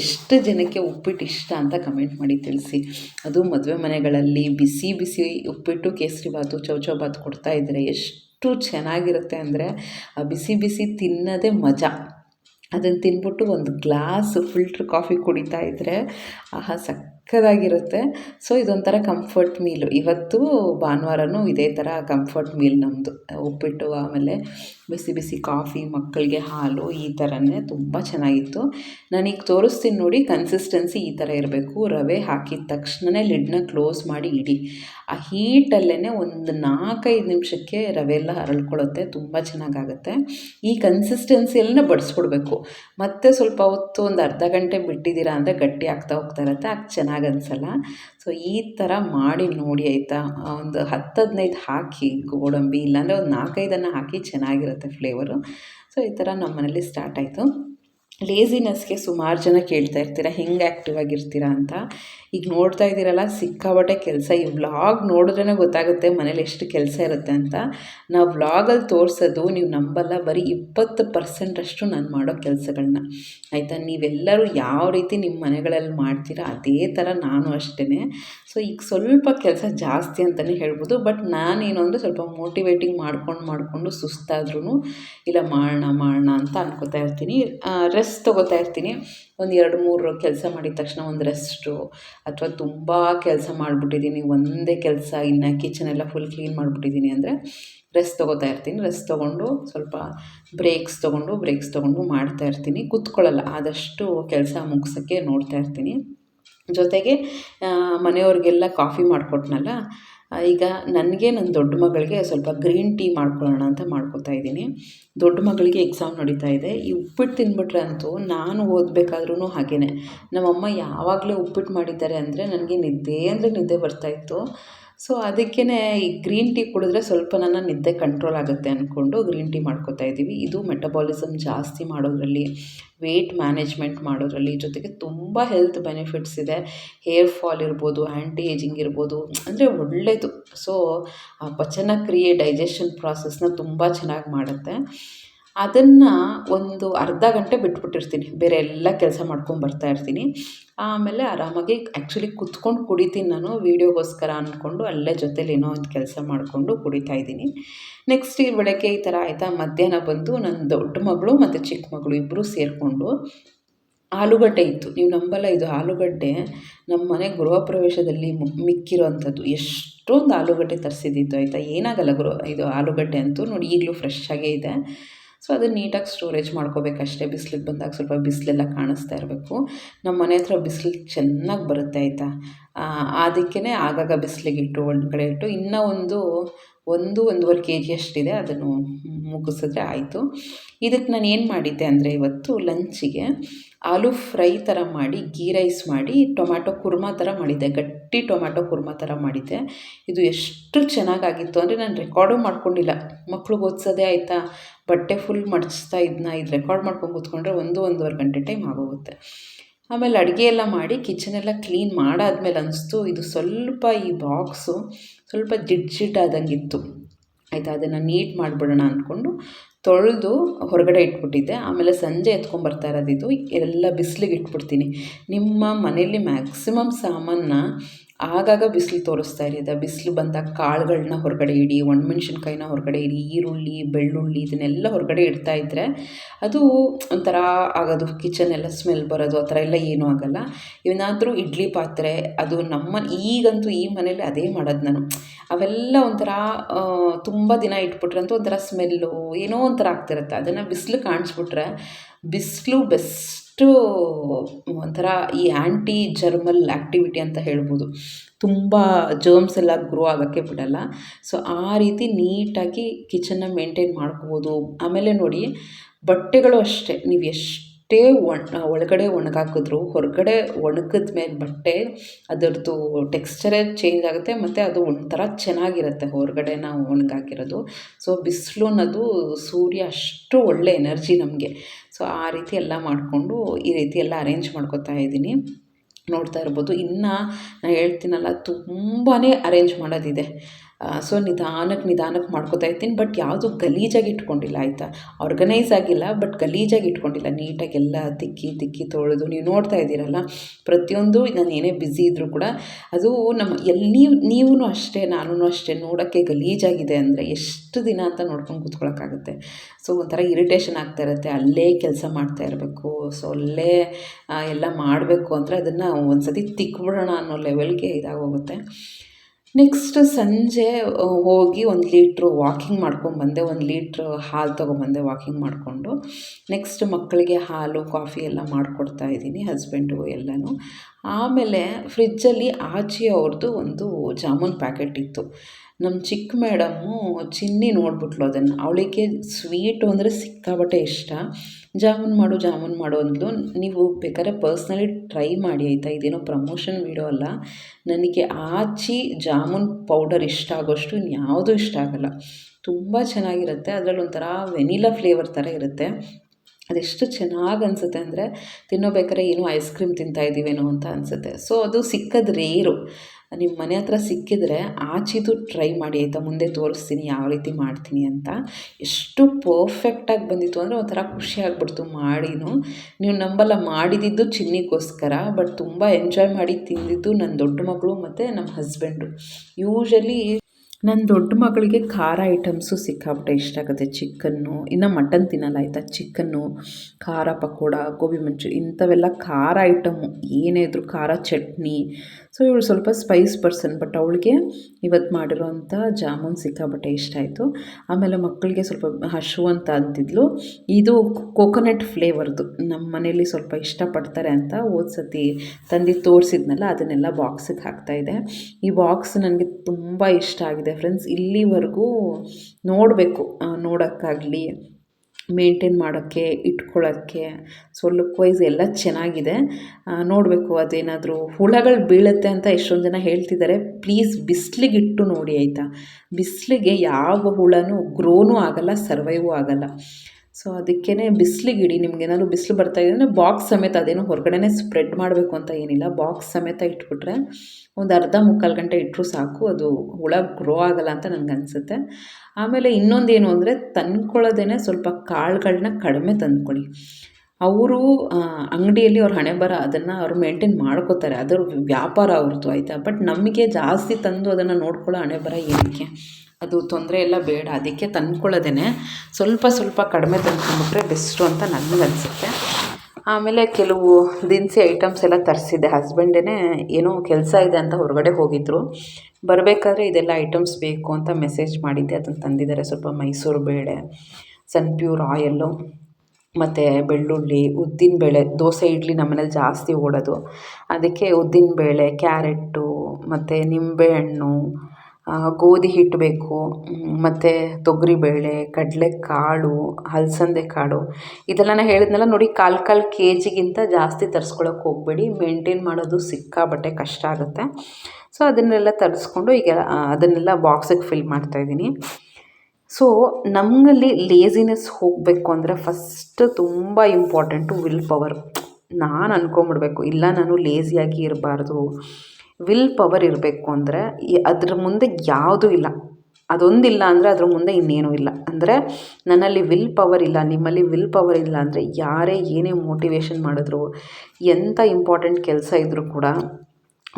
ಎಷ್ಟು ಜನಕ್ಕೆ ಉಪ್ಪಿಟ್ಟು ಇಷ್ಟ ಅಂತ ಕಮೆಂಟ್ ಮಾಡಿ ತಿಳಿಸಿ. ಅದು ಮದುವೆ ಮನೆಗಳಲ್ಲಿ ಬಿಸಿ ಬಿಸಿ ಉಪ್ಪಿಟ್ಟು ಕೇಸರಿ ಬಾತು ಚೌಚೌ ಬಾತು ಕೊಡ್ತಾ ಇದ್ದರೆ ಎಷ್ಟು ಎಷ್ಟು ಚೆನ್ನಾಗಿರುತ್ತೆ ಅಂದರೆ ಆ ಬಿಸಿ ಬಿಸಿ ತಿನ್ನೋದೇ ಮಜಾ. ಅದನ್ನು ತಿನ್ಬಿಟ್ಟು ಒಂದು ಗ್ಲಾಸ್ ಫಿಲ್ಟ್ರ್ ಕಾಫಿ ಕುಡಿತಾ ಇದ್ದರೆ ಆಹಾ ಸಕ್ಕತ್ತಾಗಿರುತ್ತೆ ಸೊ ಇದೊಂಥರ ಕಂಫರ್ಟ್ ಮೀಲು ಇವತ್ತು ಭಾನುವಾರನೂ ಇದೇ ಥರ ಕಂಫರ್ಟ್ ಮೀಲ್ ನಮ್ಮದು ಉಪ್ಪಿಟ್ಟು, ಆಮೇಲೆ ಬಿಸಿ ಬಿಸಿ ಕಾಫಿ ಮಕ್ಕಳಿಗೆ ಹಾಲು ಈ ಥರನೇ ತುಂಬ ಚೆನ್ನಾಗಿತ್ತು. ನಾನೀಗ ತೋರಿಸ್ತೀನಿ ನೋಡಿ ಕನ್ಸಿಸ್ಟೆನ್ಸಿ ಈ ಥರ ಇರಬೇಕು. ರವೆ ಹಾಕಿದ ತಕ್ಷಣವೇ ಲಿಡ್ನ ಕ್ಲೋಸ್ ಮಾಡಿ ಇಡಿ. ಆ ಹೀಟಲ್ಲೇ ಒಂದು ನಾಲ್ಕೈದು ನಿಮಿಷಕ್ಕೆ ರವೆ ಎಲ್ಲ ಹರಳ್ಕೊಳ್ಳುತ್ತೆ. ತುಂಬ ಚೆನ್ನಾಗಾಗುತ್ತೆ. ಈ ಕನ್ಸಿಸ್ಟೆನ್ಸಿಯಲ್ಲೇ ಬಡಿಸ್ಕೊಡ್ಬೇಕು. ಮತ್ತೆ ಸ್ವಲ್ಪ ಹೊತ್ತು ಒಂದು ಅರ್ಧ ಗಂಟೆ ಬಿಟ್ಟಿದ್ದೀರಾ ಅಂದರೆ ಗಟ್ಟಿ ಆಗ್ತಾ ಹೋಗ್ತಾ ಇರುತ್ತೆ. ಆಗ ಚೆನ್ನಾಗಿ ಅನಿಸಲ್ಲ. ಸೊ ಈ ಥರ ಮಾಡಿ ನೋಡಿ ಆಯಿತಾ? ಒಂದು ಹತ್ತು ಹದಿನೈದು ಹಾಕಿ ಗೋಡಂಬಿ, ಇಲ್ಲಾಂದರೆ ಒಂದು ನಾಲ್ಕೈದನ್ನು ಹಾಕಿ ಚೆನ್ನಾಗಿರುತ್ತೆ ಫ್ಲೇವರು ಸೊ ಈ ಥರ ನಮ್ಮ ಮನೇಲಿ ಸ್ಟಾರ್ಟ್ ಆಯಿತು. ಲೇಸಿನೆಸ್ಗೆ ಸುಮಾರು ಜನ ಕೇಳ್ತಾ ಇರ್ತೀರ, ಹೆಂಗೆ ಆ್ಯಕ್ಟಿವ್ ಆಗಿರ್ತೀರಾ ಅಂತ. ಈಗ ನೋಡ್ತಾ ಇದ್ದೀರಲ್ಲ ಸಿಕ್ಕಾಬಟ್ಟೆ ಕೆಲಸ. ಈ ವ್ಲಾಗ್ ನೋಡಿದ್ರೇ ಗೊತ್ತಾಗುತ್ತೆ ಮನೇಲಿ ಎಷ್ಟು ಕೆಲಸ ಇರುತ್ತೆ ಅಂತ. ನಾವು ವ್ಲಾಗಲ್ಲಿ ತೋರಿಸೋದು, ನೀವು ನಂಬಲ್ಲ, ಬರೀ ಇಪ್ಪತ್ತು ಪರ್ಸೆಂಟಷ್ಟು ನಾನು ಮಾಡೋ ಕೆಲಸಗಳನ್ನ ಆಯಿತಾ? ನೀವೆಲ್ಲರೂ ಯಾವ ರೀತಿ ನಿಮ್ಮ ಮನೆಗಳಲ್ಲಿ ಮಾಡ್ತೀರಾ, ಅದೇ ಥರ ನಾನು ಅಷ್ಟೇ ಸೊ, ಈಗ ಸ್ವಲ್ಪ ಕೆಲಸ ಜಾಸ್ತಿ ಅಂತಲೇ ಹೇಳ್ಬೋದು. ಬಟ್ ನಾನೇನು ಅಂದರೆ ಸ್ವಲ್ಪ ಮೋಟಿವೇಟಿಂಗ್ ಮಾಡ್ಕೊಂಡು ಮಾಡಿಕೊಂಡು ಸುಸ್ತಾದ್ರೂ ಇಲ್ಲ ಮಾಡೋಣ ಮಾಡೋಣ ಅಂತ ಅನ್ಕೋತಾ ಇರ್ತೀನಿ. ರೆಸ್ಟ್ ತೊಗೋತಾ ಇರ್ತೀನಿ. ಒಂದು ಎರಡು, ಮೂರು ಕೆಲಸ ಮಾಡಿದ ತಕ್ಷಣ ಒಂದು ರೆಸ್ಟು ಅಥವಾ ತುಂಬ ಕೆಲಸ ಮಾಡಿಬಿಟ್ಟಿದ್ದೀನಿ ಒಂದೇ ಕೆಲಸ, ಇನ್ನು ಕಿಚನೆಲ್ಲ ಫುಲ್ ಕ್ಲೀನ್ ಮಾಡಿಬಿಟ್ಟಿದ್ದೀನಿ ಅಂದರೆ ರೆಸ್ಟ್ ತೊಗೋತಾ ಇರ್ತೀನಿ. ರೆಸ್ಟ್ ತೊಗೊಂಡು ಸ್ವಲ್ಪ ಬ್ರೇಕ್ಸ್ ತೊಗೊಂಡು ಬ್ರೇಕ್ಸ್ ತೊಗೊಂಡು ಮಾಡ್ತಾ ಇರ್ತೀನಿ. ಕೂತ್ಕೊಳ್ಳಲ್ಲ, ಆದಷ್ಟು ಕೆಲಸ ಮುಗಿಸೋಕ್ಕೆ ನೋಡ್ತಾ ಇರ್ತೀನಿ. ಜೊತೆಗೆ ಮನೆಯವ್ರಿಗೆಲ್ಲ ಕಾಫಿ ಮಾಡಿಕೊಟ್ನಲ್ಲ ಈಗ ನನಗೆ ನನ್ನ ದೊಡ್ಡ ಮಗಳಿಗೆ ಸ್ವಲ್ಪ ಗ್ರೀನ್ ಟೀ ಮಾಡ್ಕೊಳ್ಳೋಣ ಅಂತ ಮಾಡ್ಕೊತಾ ಇದ್ದೀನಿ. ದೊಡ್ಡ ಮಗಳಿಗೆ ಎಕ್ಸಾಮ್ ನಡೀತಾ ಇದೆ. ಈ ಉಪ್ಪಿಟ್ಟು ತಿಂದ್ಬಿಟ್ರೆ ಅಂತೂ ನಾನು ಓದಬೇಕಾದ್ರೂ ಹಾಗೇ ನಮ್ಮಮ್ಮ ಯಾವಾಗಲೇ ಉಪ್ಪಿಟ್ಟು ಮಾಡಿದ್ದಾರೆ ಅಂದರೆ ನನಗೆ ನಿದ್ದೆ ಅಂದರೆ ನಿದ್ದೆ ಬರ್ತಾಯಿತ್ತು ಸೊ ಅದಕ್ಕೇ ಈ ಗ್ರೀನ್ ಟೀ ಕುಡಿದ್ರೆ ಸ್ವಲ್ಪ ನನ್ನ ನಿದ್ದೆ ಕಂಟ್ರೋಲ್ ಆಗುತ್ತೆ ಅಂದ್ಕೊಂಡು ಗ್ರೀನ್ ಟೀ ಮಾಡ್ಕೋತಾ ಇದ್ದೀವಿ. ಇದು ಮೆಟಬಾಲಿಸಮ್ ಜಾಸ್ತಿ ಮಾಡೋದ್ರಲ್ಲಿ ವೆಯ್ಟ್ ಮ್ಯಾನೇಜ್ಮೆಂಟ್ ಮಾಡೋದ್ರಲ್ಲಿ, ಜೊತೆಗೆ ತುಂಬ ಹೆಲ್ತ್ ಬೆನಿಫಿಟ್ಸ್ ಇದೆ. ಹೇರ್ ಫಾಲ್ ಇರ್ಬೋದು ಆ್ಯಂಟಿ ಏಜಿಂಗ್ ಇರ್ಬೋದು, ಅಂದರೆ ಒಳ್ಳೆಯದು ಸೊ ಪಚನ ಕ್ರಿಯೆ ಡೈಜೆಷನ್ ಪ್ರಾಸೆಸ್ನ ತುಂಬ ಚೆನ್ನಾಗಿ ಮಾಡುತ್ತೆ. ಅದನ್ನು ಒಂದು ಅರ್ಧ ಗಂಟೆ ಬಿಟ್ಬಿಟ್ಟಿರ್ತೀನಿ. ಬೇರೆ ಎಲ್ಲ ಕೆಲಸ ಮಾಡ್ಕೊಂಡು ಇರ್ತೀನಿ. ಆಮೇಲೆ ಆರಾಮಾಗಿ ಆ್ಯಕ್ಚುಲಿ ಕುತ್ಕೊಂಡು ಕುಡಿತೀನಿ ನಾನು. ವೀಡಿಯೋಗೋಸ್ಕರ ಅಂದ್ಕೊಂಡು ಅಲ್ಲೇ ಜೊತೇಲಿ ಏನೋ ಒಂದು ಕೆಲಸ ಮಾಡಿಕೊಂಡು ಕುಡಿತಾ ಇದ್ದೀನಿ. ನೆಕ್ಸ್ಟ್ ಈ ಬೆಳಗ್ಗೆ ಈ ಥರ ಆಯಿತಾ? ಮಧ್ಯಾಹ್ನ ಬಂದು ನನ್ನ ದೊಡ್ಡ ಮಗಳು ಮತ್ತು ಚಿಕ್ಕ ಮಗಳು ಇಬ್ಬರು ಸೇರಿಕೊಂಡು ಆಲೂಗಡ್ಡೆ ಇತ್ತು. ನೀವು ನಂಬಲ್ಲ ಇದು ಆಲೂಗಡ್ಡೆ. ನಮ್ಮ ಮನೆ ಗೃಹ ಪ್ರವೇಶದಲ್ಲಿ ಮಿಕ್ಕಿರೋ ಅಂಥದ್ದು ಎಷ್ಟೊಂದು ಆಲೂಗಡ್ಡೆ ತರಿಸಿದ್ದಿತ್ತು ಆಯಿತಾ? ಏನಾಗಲ್ಲ ಗೃಹ ಇದು ಆಲೂಗಡ್ಡೆ ಅಂತೂ ನೋಡಿ ಈಗಲೂ ಫ್ರೆಶ್ ಆಗೇ ಇದೆ. ಸೊ ಅದನ್ನು ನೀಟಾಗಿ ಸ್ಟೋರೇಜ್ ಮಾಡ್ಕೋಬೇಕಷ್ಟೇ ಬಿಸ್ಲಿಗೆ ಬಂದಾಗ ಸ್ವಲ್ಪ ಬಿಸಿಲೆಲ್ಲ ಕಾಣಿಸ್ತಾ ಇರಬೇಕು. ನಮ್ಮ ಮನೆ ಹತ್ರ ಬಿಸಿಲು ಚೆನ್ನಾಗಿ ಬರುತ್ತೆ, ಆಯಿತಾ? ಅದಕ್ಕೇ ಆಗಾಗ ಬಿಸಿಲಿಗೆ ಇಟ್ಟು, ಒಂದು ಕಡೆ ಇಟ್ಟು, ಇನ್ನೂ ಒಂದು ಒಂದು, ಒಂದೂವರೆ ಕೆ ಜಿ ಅಷ್ಟಿದೆ, ಅದನ್ನು ಮುಗಿಸಿದ್ರೆ ಆಯಿತು. ಇದಕ್ಕೆ ನಾನು ಏನು ಮಾಡಿದ್ದೆ ಅಂದರೆ ಇವತ್ತು ಲಂಚಿಗೆ ಆಲೂ ಫ್ರೈ ಥರ ಮಾಡಿ, ಗೀ ರೈಸ್ ಮಾಡಿ ಟೊಮ್ಯಾಟೊ ಕುರ್ಮಾ ಥರ ಮಾಡಿದ್ದೆ. ಗಟ್ಟಿ ಟೊಮ್ಯಾಟೊ ಕುರ್ಮಾ ಥರ ಮಾಡಿದ್ದೆ. ಇದು ಎಷ್ಟು ಚೆನ್ನಾಗಾಗಿತ್ತು ಅಂದರೆ ನಾನು ರೆಕಾರ್ಡು ಮಾಡ್ಕೊಂಡಿಲ್ಲ. ಮಕ್ಳಿಗೆ ಓದಿಸೋದೇ ಆಯಿತಾ? ಬಟ್ಟೆ ಫುಲ್ ಮಡಚ್ತಾ ಇದನ್ನ ಇದು ರೆಕಾರ್ಡ್ ಮಾಡ್ಕೊಂಡು ಕೂತ್ಕೊಂಡ್ರೆ ಒಂದು, ಒಂದೂವರೆ ಗಂಟೆ ಟೈಮ್ ಆಗೋಗುತ್ತೆ. ಆಮೇಲೆ ಅಡುಗೆ ಎಲ್ಲ ಮಾಡಿ ಕಿಚನೆಲ್ಲ ಕ್ಲೀನ್ ಮಾಡಾದ್ಮೇಲೆ ಅನಿಸ್ತು. ಇದು ಸ್ವಲ್ಪ ಈ ಬಾಕ್ಸು ಸ್ವಲ್ಪ ಜಿಡ್ ಜಿಡ್ ಆದಂಗಿತ್ತು ಆಯಿತಾ? ಅದನ್ನು ನೀಟ್ ಮಾಡಿಬಿಡೋಣ ಅಂದ್ಕೊಂಡು ತೊಳೆದು ಹೊರಗಡೆ ಇಟ್ಬಿಟ್ಟಿದ್ದೆ. ಆಮೇಲೆ ಸಂಜೆ ಎತ್ಕೊಂಬರ್ತಾ ಇರೋದಿದು. ಎಲ್ಲ ಬಿಸಿಲಿಗೆ ಇಟ್ಬಿಡ್ತೀನಿ. ನಿಮ್ಮ ಮನೇಲಿ ಮ್ಯಾಕ್ಸಿಮಮ್ ಸಾಮಾನನ್ನ ಆಗಾಗ ಬಿಸಿಲು ತೋರಿಸ್ತಾ ಇರಿದ ಬಿಸಿಲು ಬಂದಾಗ ಕಾಳುಗಳನ್ನ ಹೊರಗಡೆ ಇಡಿ, ಒಣಮೆಣ್ಸಿನ್ಕಾಯಿನ ಹೊರಗಡೆ ಇಡಿ, ಈರುಳ್ಳಿ, ಬೆಳ್ಳುಳ್ಳಿ ಇದನ್ನೆಲ್ಲ ಹೊರಗಡೆ ಇಡ್ತಾ ಇದ್ದರೆ ಅದು ಒಂಥರ ಆಗೋದು ಕಿಚನ್ ಎಲ್ಲ ಸ್ಮೆಲ್ ಬರೋದು, ಆ ಥರ ಎಲ್ಲ ಏನೂ ಆಗೋಲ್ಲ. ಏನಾದರೂ ಇಡ್ಲಿ ಪಾತ್ರೆ, ಅದು ನಮ್ಮ ಈಗಂತೂ ಈ ಮನೇಲಿ ಅದೇ ಮಾಡೋದು ನಾನು. ಅವೆಲ್ಲ ಒಂಥರ ತುಂಬ ದಿನ ಇಟ್ಬಿಟ್ರಂತೂ ಒಂಥರ ಸ್ಮೆಲ್ಲು ಏನೋ ಒಂಥರ ಆಗ್ತಿರುತ್ತೆ. ಅದನ್ನು ಬಿಸಿಲು ಕಾಣಿಸ್ಬಿಟ್ರೆ ಬಿಸಿಲು ಬೆಸ್ಟ್ ಅಷ್ಟು ಒಂಥರ ಈ ಆ್ಯಂಟಿ ಜರ್ಮಲ್ ಆ್ಯಕ್ಟಿವಿಟಿ ಅಂತ ಹೇಳ್ಬೋದು. ತುಂಬ ಜರ್ಮ್ಸ್ ಎಲ್ಲ ಗ್ರೋ ಆಗೋಕ್ಕೆ ಬಿಡಲ್ಲ. ಸೊ ಆ ರೀತಿ ನೀಟಾಗಿ ಕಿಚನ್ನ ಮೇಂಟೈನ್ ಮಾಡ್ಕೋಬೋದು. ಆಮೇಲೆ ನೋಡಿ, ಬಟ್ಟೆಗಳು ಅಷ್ಟೇ. ನೀವು ಎಷ್ಟು ಎಷ್ಟೇ ಒಣ, ಒಳಗಡೆ ಒಣಗಾಕಿದ್ರು, ಹೊರಗಡೆ ಒಣಗಿದ ಮೇಲೆ ಬಟ್ಟೆ, ಅದರದ್ದು ಟೆಕ್ಸ್ಚರೇ ಚೇಂಜ್ ಆಗುತ್ತೆ, ಮತ್ತು ಅದು ಒಂಥರ ಚೆನ್ನಾಗಿರುತ್ತೆ ಹೊರಗಡೆ ನಾವು ಒಣಗಾಕಿರೋದು. ಸೊ ಬಿಸಿಲು ಅನ್ನೋದು ಸೂರ್ಯ ಅಷ್ಟು ಒಳ್ಳೆ ಎನರ್ಜಿ ನಮಗೆ. ಸೊ ಆ ರೀತಿ ಎಲ್ಲ ಮಾಡಿಕೊಂಡು ಈ ರೀತಿ ಎಲ್ಲ ಅರೇಂಜ್ ಮಾಡ್ಕೊತಾ ಇದ್ದೀನಿ. ನೋಡ್ತಾ ಇರ್ಬೋದು. ಇನ್ನು ನಾನು ಹೇಳ್ತೀನಲ್ಲ ತುಂಬಾ ಅರೇಂಜ್ ಮಾಡೋದಿದೆ. ಸೊ ನಿಧಾನಕ್ಕೆ ನಿಧಾನಕ್ಕೆ ಮಾಡ್ಕೋತಾ ಇರ್ತೀನಿ. ಬಟ್ ಯಾವುದು ಗಲೀಜಾಗಿ ಇಟ್ಕೊಂಡಿಲ್ಲ, ಆಯಿತಾ? ಆರ್ಗನೈಸ್ ಆಗಿಲ್ಲ ಬಟ್ ಗಲೀಜಾಗಿ ಇಟ್ಕೊಂಡಿಲ್ಲ. ನೀಟಾಗಿ ಎಲ್ಲ ತಿಕ್ಕಿ ತಿಕ್ಕಿ ತೊಳೆದು, ನೀವು ನೋಡ್ತಾ ಇದ್ದೀರಲ್ಲ, ಪ್ರತಿಯೊಂದು ನಾನು ಏನೇ ಬ್ಯುಸಿ ಇದ್ದರೂ ಕೂಡ ಅದು ನಮ್ಮ ಎಲ್ಲಿ ನೀವು ನೀವೂ ಅಷ್ಟೇ ನಾನು ಅಷ್ಟೇ ನೋಡೋಕ್ಕೆ ಗಲೀಜಾಗಿದೆ ಅಂದರೆ ಎಷ್ಟು ದಿನ ಅಂತ ನೋಡ್ಕೊಂಡು ಕೂತ್ಕೊಳ್ಳೋಕ್ಕಾಗುತ್ತೆ ಸೊ ಒಂಥರ ಇರಿಟೇಷನ್ ಆಗ್ತಾ ಇರುತ್ತೆ. ಅಲ್ಲೇ ಕೆಲಸ ಮಾಡ್ತಾ ಇರಬೇಕು. ಸೊ ಅಲ್ಲೇ ಎಲ್ಲ ಮಾಡಬೇಕು ಅಂದರೆ ಅದನ್ನು ಒಂದು ಸತಿ ತಿಕ್ಬಿಡೋಣ ಅನ್ನೋ ಲೆವೆಲ್ಗೆ ಇದಾಗೋಗುತ್ತೆ. ನೆಕ್ಸ್ಟ್ ಸಂಜೆ ಹೋಗಿ ಒಂದು ಲೀಟ್ರು ವಾಕಿಂಗ್ ಮಾಡ್ಕೊಂಬಂದೆ ಒಂದು ಲೀಟ್ರ್ ಹಾಲು ತೊಗೊಂಬಂದೆ ವಾಕಿಂಗ್ ಮಾಡಿಕೊಂಡು. ನೆಕ್ಸ್ಟ್ ಮಕ್ಕಳಿಗೆ ಹಾಲು ಕಾಫಿ ಎಲ್ಲ ಮಾಡಿಕೊಡ್ತಾ ಇದ್ದೀನಿ ಹಸ್ಬೆಂಡು ಎಲ್ಲನೂ. ಆಮೇಲೆ ಫ್ರಿಜ್ಜಲ್ಲಿ ಆಚೆ ಅವ್ರದ್ದು ಒಂದು ಜಾಮೂನ್ ಪ್ಯಾಕೆಟ್ ಇತ್ತು. ನಮ್ಮ ಚಿಕ್ಕ ಮೇಡಮ್ಮು ಚಿನ್ನಿ ನೋಡ್ಬಿಟ್ಲು ಅದನ್ನು. ಅವಳಿಗೆ ಸ್ವೀಟು ಅಂದರೆ ಸಿಕ್ಕಾಬಟ್ಟೆ ಇಷ್ಟ. ಜಾಮೂನ್ ಮಾಡು ಜಾಮೂನ್ ಮಾಡು ಅಂದ್ಲು. ನೀವು ಬೇಕಾದ್ರೆ ಪರ್ಸ್ನಲಿ ಟ್ರೈ ಮಾಡಿ ಆಯಿತಾ? ಇದೇನೋ ಪ್ರಮೋಷನ್ ವೀಡಿಯೋ ಅಲ್ಲ. ನನಗೆ ಆಚಿ ಜಾಮೂನ್ ಪೌಡರ್ ಇಷ್ಟ ಆಗೋಷ್ಟು ಇನ್ಯಾವುದೂ ಇಷ್ಟ ಆಗಲ್ಲ. ತುಂಬ ಚೆನ್ನಾಗಿರುತ್ತೆ. ಅದರಲ್ಲಿ ಒಂಥರ ವೆನಿಲಾ ಫ್ಲೇವರ್ ಥರ ಇರುತ್ತೆ. ಅದೆಷ್ಟು ಚೆನ್ನಾಗಿ ಅನಿಸುತ್ತೆ ಅಂದರೆ ತಿನ್ನೋಬೇಕಾದ್ರೆ ಏನೋ ಐಸ್ ಕ್ರೀಮ್ ತಿಂತಾ ಇದ್ದೀವೇನೋ ಅಂತ ಅನಿಸುತ್ತೆ. ಸೊ ಅದು ಸಿಕ್ಕದು ರೇರು ನಿಮ್ಮ ಮನೆ ಹತ್ರ ಸಿಕ್ಕಿದರೆ ಆಚಿದು ಟ್ರೈ ಮಾಡಿ ಆಯಿತಾ? ಮುಂದೆ ತೋರಿಸ್ತೀನಿ, ಯಾವ ರೀತಿ ಮಾಡ್ತೀನಿ ಅಂತ. ಎಷ್ಟು ಪರ್ಫೆಕ್ಟಾಗಿ ಬಂದಿತ್ತು ಅಂದರೆ ಒಂಥರ ಖುಷಿ ಆಗ್ಬಿಡ್ತು ಮಾಡಿನೂ. ನೀವು ನಂಬಲ್ಲ ಮಾಡಿದ್ದು ಚಿನ್ನಿಗೋಸ್ಕರ ಬಟ್ ತುಂಬ ಎಂಜಾಯ್ ಮಾಡಿ ತಿಂದಿದ್ದು ನನ್ನ ದೊಡ್ಡ ಮಗಳು ಮತ್ತು ನಮ್ಮ ಹಸ್ಬೆಂಡು ಯೂಶಲಿ ನನ್ನ ದೊಡ್ಡ ಮಗಳಿಗೆ ಖಾರ ಐಟಮ್ಸು ಸಿಕ್ಕಾಪಟ್ಟೆ ಇಷ್ಟ ಆಗುತ್ತೆ. ಚಿಕನ್ನು, ಇನ್ನು ಮಟನ್ ತಿನ್ನಲ್ಲ ಆಯಿತಾ? ಚಿಕನ್ನು, ಖಾರ ಪಕೋಡ, ಗೋಬಿ ಮಂಚೂರಿ ಇಂಥವೆಲ್ಲ ಖಾರ ಐಟಮ್ಮು ಏನೇ ಇದ್ದರೂ ಖಾರ ಚಟ್ನಿ ಸೊ ಇವಳು ಸ್ವಲ್ಪ ಸ್ಪೈಸ್ ಪರ್ಸನ್ ಬಟ್ ಅವಳಿಗೆ ಇವತ್ತು ಮಾಡಿರೋವಂಥ ಜಾಮೂನ್ ಸಿಕ್ಕಾಬಟ್ಟೆ ಇಷ್ಟ ಆಯಿತು. ಆಮೇಲೆ ಮಕ್ಕಳಿಗೆ ಸ್ವಲ್ಪ ಹಶು ಅಂತ ಅಂತಿದ್ಲು. ಇದು ಕೋಕೋನಟ್ ಫ್ಲೇವರ್ದು ನಮ್ಮ ಮನೇಲಿ ಸ್ವಲ್ಪ ಇಷ್ಟಪಡ್ತಾರೆ ಅಂತ ಹೋದ ಸತಿ ತಂದು ತೋರಿಸಿದ್ನಲ್ಲ, ಅದನ್ನೆಲ್ಲ ಬಾಕ್ಸಿಗೆ ಹಾಕ್ತಾಯಿದೆ ಈ ಬಾಕ್ಸ್ ನನಗೆ ತುಂಬ ಇಷ್ಟ ಆಗಿದೆ ಫ್ರೆಂಡ್ಸ್ ಇಲ್ಲಿವರೆಗೂ ನೋಡಬೇಕು ನೋಡೋಕ್ಕಾಗಲಿ. ಮೇಂಟೈನ್ ಮಾಡೋಕ್ಕೆ, ಇಟ್ಕೊಳ್ಳೋಕ್ಕೆ ಸೊ ಲುಕ್ ವೈಸ್ ಎಲ್ಲ ಚೆನ್ನಾಗಿದೆ. ನೋಡಬೇಕು ಅದೇನಾದರೂ ಹುಳಗಳು ಬೀಳುತ್ತೆ ಅಂತ ಎಷ್ಟೊಂದು ಜನ ಹೇಳ್ತಿದ್ದಾರೆ ಪ್ಲೀಸ್ ಬಿಸಿಲಿಗಿಟ್ಟು ನೋಡಿ ಆಯಿತಾ. ಬಿಸಿಲಿಗೆ ಯಾವ ಹುಳನೂ, ಗ್ರೋನೂ ಆಗಲ್ಲ, ಸರ್ವೈವೂ ಆಗಲ್ಲ. ಸೊ ಅದಕ್ಕೇ ಬಿಸಿಲಿಗಿಡಿ ನಿಮ್ಗೇನಾದ್ರು ಬಿಸಿಲು ಬರ್ತಾ ಇದೆ ಅಂದರೆ ಬಾಕ್ಸ್ ಸಮೇತ ಅದೇನು ಹೊರಗಡೆನೇ ಸ್ಪ್ರೆಡ್ ಮಾಡಬೇಕು ಅಂತ ಏನಿಲ್ಲ. ಬಾಕ್ಸ್ ಸಮೇತ ಇಟ್ಬಿಟ್ರೆ ಒಂದು ಅರ್ಧ ಮುಕ್ಕಾಲು ಗಂಟೆ ಇಟ್ಟರು ಸಾಕು. ಅದು ಹುಳ ಗ್ರೋ ಆಗಲ್ಲ ಅಂತ ನನಗನ್ಸುತ್ತೆ ಆಮೇಲೆ ಇನ್ನೊಂದೇನು ಅಂದರೆ ತಂದ್ಕೊಳ್ಳೋದೇ ಸ್ವಲ್ಪ ಕಾಳುಗಳನ್ನ ಕಡಿಮೆ ತಂದ್ಕೊಳ್ಳಿ ಅವರು ಅಂಗಡಿಯಲ್ಲಿ ಅವ್ರ ಹಣೆ ಬರ ಅದನ್ನು ಅವ್ರು ಮೇಂಟೈನ್ ಮಾಡ್ಕೋತಾರೆ. ಅದರ ವ್ಯಾಪಾರ ಅವ್ರದ್ದು ಆಯಿತಾ? ಬಟ್ ನಮಗೆ ಜಾಸ್ತಿ ತಂದು ಅದನ್ನು ನೋಡ್ಕೊಳ್ಳೋ ಹಣೆ ಬರ ಏನಕ್ಕೆ? ಅದು ತೊಂದರೆ ಎಲ್ಲ ಬೇಡ. ಅದಕ್ಕೆ ತಂದ್ಕೊಳ್ಳೋದೇ ಸ್ವಲ್ಪ ಸ್ವಲ್ಪ ಕಡಿಮೆ ತಂದ್ಕೊಂಡ್ಬಿಟ್ರೆ ಬೆಸ್ಟು ಅಂತ ನನಗನ್ಸುತ್ತೆ ಆಮೇಲೆ ಕೆಲವು ದಿನಸಿ ಐಟಮ್ಸ್ ಎಲ್ಲ ತರಿಸಿದ್ದೆ. ಹಸ್ಬೆಂಡೇ ಏನೋ ಕೆಲಸ ಇದೆ ಅಂತ ಹೊರಗಡೆ ಹೋಗಿದ್ದರು ಬರಬೇಕಾದ್ರೆ ಇದೆಲ್ಲ ಐಟಮ್ಸ್ ಬೇಕು ಅಂತ ಮೆಸೇಜ್ ಮಾಡಿದ್ದೆ. ಅದನ್ನು ತಂದಿದ್ದಾರೆ. ಸ್ವಲ್ಪ ಮೈಸೂರು ಬೇಳೆ ಸನ್ ಪ್ಯೂರ್ ಆಯಲ್ಲು ಮತ್ತು ಬೆಳ್ಳುಳ್ಳಿ ಉದ್ದಿನಬೇಳೆ ದೋಸೆ, ಇಡ್ಲಿ ನಮ್ಮನೇಲಿ ಜಾಸ್ತಿ ಓಡೋದು. ಅದಕ್ಕೆ ಉದ್ದಿನಬೇಳೆ ಕ್ಯಾರೆಟು ಮತ್ತು ನಿಂಬೆಹಣ್ಣು ಗೋಧಿ ಹಿಟ್ಟು ಬೇಕು ಮತ್ತು ತೊಗರಿಬೇಳೆ, ಕಡಲೆಕಾಳು ಅಲಸಂದೆ ಕಾಳು ಇದೆಲ್ಲ ನಾನು ಹೇಳಿದ್ನಲ್ಲ ನೋಡಿ, ಕಾಲು ಕಾಲು ಕೆ ಜಿಗಿಂತ ಜಾಸ್ತಿ ತರ್ಸ್ಕೊಳಕ್ಕೆ ಹೋಗಬೇಡಿ. ಮೇಂಟೈನ್ ಮಾಡೋದು ಸಿಕ್ಕಾಪಟ್ಟೆ ಕಷ್ಟ ಆಗುತ್ತೆ. ಸೊ, ಅದನ್ನೆಲ್ಲ ತರಿಸ್ಕೊಂಡು ಈಗ ಅದನ್ನೆಲ್ಲ ಬಾಕ್ಸಿಗೆ ಫಿಲ್ ಮಾಡ್ತಾಯಿದ್ದೀನಿ ಸೊ ನಮ್ಮಲ್ಲಿ ಲೇಸಿನೆಸ್ ಹೋಗಬೇಕು ಅಂದರೆ ಫಸ್ಟ್ ತುಂಬ ಇಂಪಾರ್ಟೆಂಟು ವಿಲ್ ಪವರ್ ನಾನು ಅಂದ್ಕೊಂಬಿಡ್ಬೇಕು ಇಲ್ಲ ನಾನು ಲೇಸಿಯಾಗಿ ಇರಬಾರ್ದು. ವಿಲ್ ಪವರ್ ಇರಬೇಕು ಅಂದರೆ ಅದ್ರ ಮುಂದೆ ಯಾವುದೂ ಇಲ್ಲ. ಅದೊಂದಿಲ್ಲ ಅಂದರೆ ಅದ್ರ ಮುಂದೆ ಇನ್ನೇನೂ ಇಲ್ಲ. ಅಂದರೆ ನನ್ನಲ್ಲಿ ವಿಲ್ ಪವರ್ ಇಲ್ಲ, ನಿಮ್ಮಲ್ಲಿ ವಿಲ್ ಪವರ್ ಇಲ್ಲ ಅಂದರೆ ಯಾರೇ ಏನೇ ಮೋಟಿವೇಶನ್ ಮಾಡಿದ್ರು, ಎಂಥ ಇಂಪಾರ್ಟೆಂಟ್ ಕೆಲಸ ಇದ್ದರೂ ಕೂಡ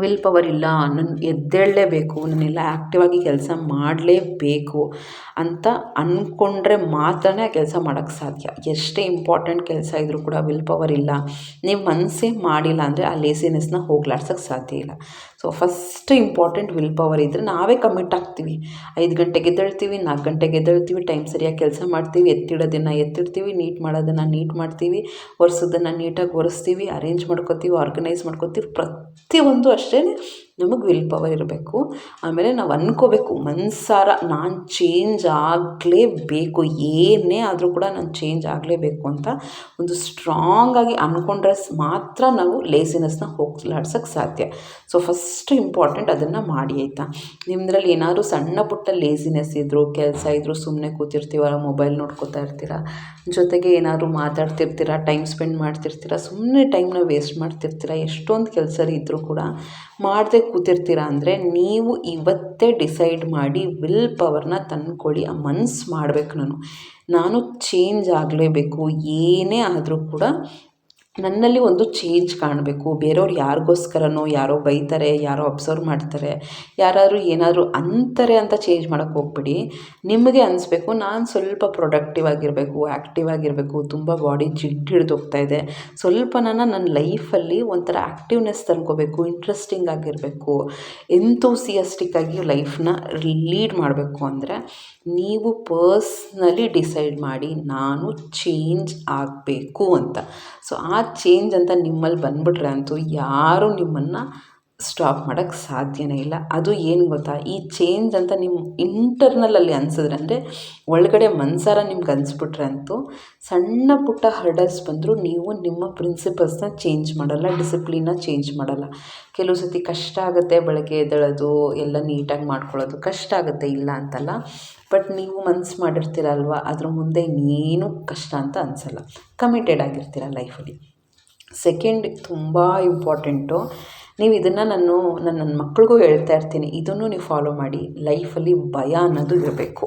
ವಿಲ್ ಪವರ್ ಇಲ್ಲ, ನಾನು ಎದ್ದೇಳಲೇಬೇಕು ನಾನೆಲ್ಲ ಆ್ಯಕ್ಟಿವಾಗಿ ಕೆಲಸ ಮಾಡಲೇಬೇಕು ಅಂತ ಅಂದ್ಕೊಂಡ್ರೆ ಮಾತ್ರನೇ ಕೆಲಸ ಮಾಡೋಕ್ಕೆ ಸಾಧ್ಯ. ಎಷ್ಟೇ ಇಂಪಾರ್ಟೆಂಟ್ ಕೆಲಸ ಇದ್ದರೂ ಕೂಡ ವಿಲ್ ಪವರ್ ಇಲ್ಲ. ನೀವು ಮನಸ್ಸೇ ಮಾಡಿಲ್ಲ ಅಂದರೆ ಆ ಲೇಸಿನೆಸ್ನ ಹೋಗ್ಲಾಡ್ಸೋಕ್ಕೆ ಸಾಧ್ಯ ಇಲ್ಲ. So first important will power ಇದ್ದರೆ ನಾವೇ ಕಮಿಟ್ ಆಗ್ತೀವಿ. ಐದು ಗಂಟೆಗೆ ಎದ್ದೇಳ್ತೀವಿ, ನಾಲ್ಕು ಗಂಟೆಗೆ ಎದ್ದೇಳ್ತೀವಿ ಟೈಮ್ ಸರಿಯಾಗಿ ಕೆಲಸ ಮಾಡ್ತೀವಿ, ಎತ್ತಿಡೋದನ್ನು ಎತ್ತಿಡ್ತೀವಿ ನೀಟ್ ಮಾಡೋದನ್ನು ನೀಟ್ ಮಾಡ್ತೀವಿ, ಒರೆಸೋದನ್ನು ನೀಟಾಗಿ ಒರೆಸ್ತೀವಿ ಅರೇಂಜ್ ಮಾಡ್ಕೋತೀವಿ ಆರ್ಗನೈಸ್ ಮಾಡ್ಕೋತೀವಿ ಪ್ರತಿಯೊಂದು ಅಷ್ಟೇ ನಮಗೆ ವಿಲ್ ಪವರ್ ಇರಬೇಕು. ಆಮೇಲೆ ನಾವು ಅಂದ್ಕೋಬೇಕು ಮನಸಾರ ನಾನು ಚೇಂಜ್ ಆಗಲೇಬೇಕು, ಏನೇ ಆದರೂ ಕೂಡ ನಾನು ಚೇಂಜ್ ಆಗಲೇಬೇಕು ಅಂತ ಒಂದು ಸ್ಟ್ರಾಂಗಾಗಿ ಅಂದ್ಕೊಂಡ್ರೆ ಮಾತ್ರ ನಾವು ಲೇಸಿನೆಸ್ನ ಹೋಗ್ಲಾಡ್ಸೋಕ್ಕೆ ಸಾಧ್ಯ. ಸೊ ಫಸ್ಟ್ ಇಂಪಾರ್ಟೆಂಟ್ ಅದನ್ನು ಮಾಡಿ, ಆಯಿತಾ? ನಿಮ್ಮದ್ರಲ್ಲಿ ಏನಾದರೂ ಸಣ್ಣ ಪುಟ್ಟ ಲೇಸಿನೆಸ್ ಇದ್ದರೂ ಕೆಲಸ ಇದ್ದರೂ ಸುಮ್ಮನೆ ಕೂತಿರ್ತೀವಲ್ಲ ಮೊಬೈಲ್ ನೋಡ್ಕೋತಾ ಇರ್ತೀರ? ಜೊತೆಗೆ ಏನಾದರೂ ಮಾತಾಡ್ತಿರ್ತೀರ ಟೈಮ್ ಸ್ಪೆಂಡ್ ಮಾಡ್ತಿರ್ತೀರ ಸುಮ್ಮನೆ ಟೈಮ್ನ ವೇಸ್ಟ್ ಮಾಡ್ತಿರ್ತೀರ, ಎಷ್ಟೊಂದು ಕೆಲಸ ಇದ್ದರೂ ಕೂಡ ಮಾಡದೆ ಕೂತಿರ್ತೀರ ಅಂದರೆ ನೀವು ಇವತ್ತೇ ಡಿಸೈಡ್ ಮಾಡಿ ವಿಲ್ ಪವರ್ನ ತಂದ್ಕೊಳ್ಳಿ, ಆ ಮನ್ಸು ಮಾಡಬೇಕು ನಾನು. ನಾನು ಚೇಂಜ್ ಆಗಲೇಬೇಕು, ಏನೇ ಆದರೂ ಕೂಡ ನನ್ನಲ್ಲಿ ಒಂದು ಚೇಂಜ್ ಕಾಣಬೇಕು. ಬೇರೆಯವ್ರು ಯಾರಿಗೋಸ್ಕರನೋ, ಯಾರೋ ಬೈತಾರೆ, ಯಾರೋ ಅಬ್ಸರ್ವ್ ಮಾಡ್ತಾರೆ, ಯಾರಾದರೂ ಏನಾದರೂ ಅಂತಾರೆ ಅಂತ ಚೇಂಜ್ ಮಾಡೋಕ್ಕೆ ಹೋಗ್ಬಿಡಿ. ನಿಮಗೆ ಅನಿಸ್ಬೇಕು, ನಾನು ಸ್ವಲ್ಪ ಪ್ರೊಡಕ್ಟಿವ್ ಆಗಿರಬೇಕು ಆ್ಯಕ್ಟಿವ್ ಆಗಿರಬೇಕು, ತುಂಬ ಬಾಡಿ ಜಿಡ್ಡು ಹೋಗ್ತಾ ಇದೆ. ಸ್ವಲ್ಪ ನಾನು ನನ್ನ ಲೈಫಲ್ಲಿ ಒಂಥರ ಆ್ಯಕ್ಟಿವ್ನೆಸ್ ತಂದ್ಕೋಬೇಕು ಇಂಟ್ರೆಸ್ಟಿಂಗ್ ಆಗಿರಬೇಕು ಎಂತೂಸಿಯಸ್ಟಿಕ್ ಆಗಿ ಲೈಫ್ನ ಲೀಡ್ ಮಾಡಬೇಕು ಅಂದರೆ ನೀವು ಪರ್ಸ್ನಲಿ ಡಿಸೈಡ್ ಮಾಡಿ, ನಾನು ಚೇಂಜ್ ಆಗಬೇಕು ಅಂತ. ಸೊ ಆ ಚೇಂಜ್ ಅಂತ ನಿಮ್ಮಲ್ಲಿ ಬಂದ್ಬಿಟ್ರೆ ಅಂತೂ ಯಾರೂ ನಿಮ್ಮನ್ನು ಸ್ಟಾಪ್ ಮಾಡೋಕ್ಕೆ ಸಾಧ್ಯನೇ ಇಲ್ಲ. ಅದು ಏನು ಗೊತ್ತಾ? ಈ ಚೇಂಜ್ ಅಂತ ನಿಮ್ಮ ಇಂಟರ್ನಲಲ್ಲಿ ಅನ್ಸಿದ್ರೆ, ಅಂದರೆ ಒಳಗಡೆ ಮನ್ಸಾರ ನಿಮ್ಗೆ ಅನ್ಸ್ಬಿಟ್ರೆ ಅಂತೂ ಸಣ್ಣ ಪುಟ್ಟ ಹರ್ಡಲ್ಸ್ ಬಂದರೂ ನೀವು ನಿಮ್ಮ ಪ್ರಿನ್ಸಿಪಲ್ಸ್ನ ಚೇಂಜ್ ಮಾಡಲ್ಲ ಡಿಸಿಪ್ಲಿನ್ನ ಚೇಂಜ್ ಮಾಡಲ್ಲ. ಕೆಲವು ಸತಿ ಕಷ್ಟ ಆಗುತ್ತೆ ಬೆಳಗ್ಗೆ ಎದ್ದೇಳೋದು, ಎಲ್ಲ ನೀಟಾಗಿ ಮಾಡ್ಕೊಳ್ಳೋದು, ಕಷ್ಟ ಆಗುತ್ತೆ ಇಲ್ಲ ಅಂತಲ್ಲ. ಬಟ್ ನೀವು ಮನ್ಸು ಮಾಡಿರ್ತೀರಲ್ವ? ಅದ್ರ ಮುಂದೆ ಇನ್ನೇನು ಕಷ್ಟ ಅಂತ ಅನಿಸಲ್ಲ. ಕಮಿಟೆಡ್ ಆಗಿರ್ತೀರ ಲೈಫಲ್ಲಿ ಸೆಕೆಂಡ್ ತುಂಬ ಇಂಪಾರ್ಟೆಂಟು ನೀವು ಇದನ್ನು ನಾನು ನನ್ನ ನನ್ನ ಮಕ್ಳಿಗೂ ಹೇಳ್ತಾ ಇರ್ತೀನಿ. ಇದನ್ನು ನೀವು ಫಾಲೋ ಮಾಡಿ. ಲೈಫಲ್ಲಿ ಭಯ ಅನ್ನೋದು ಇರಬೇಕು.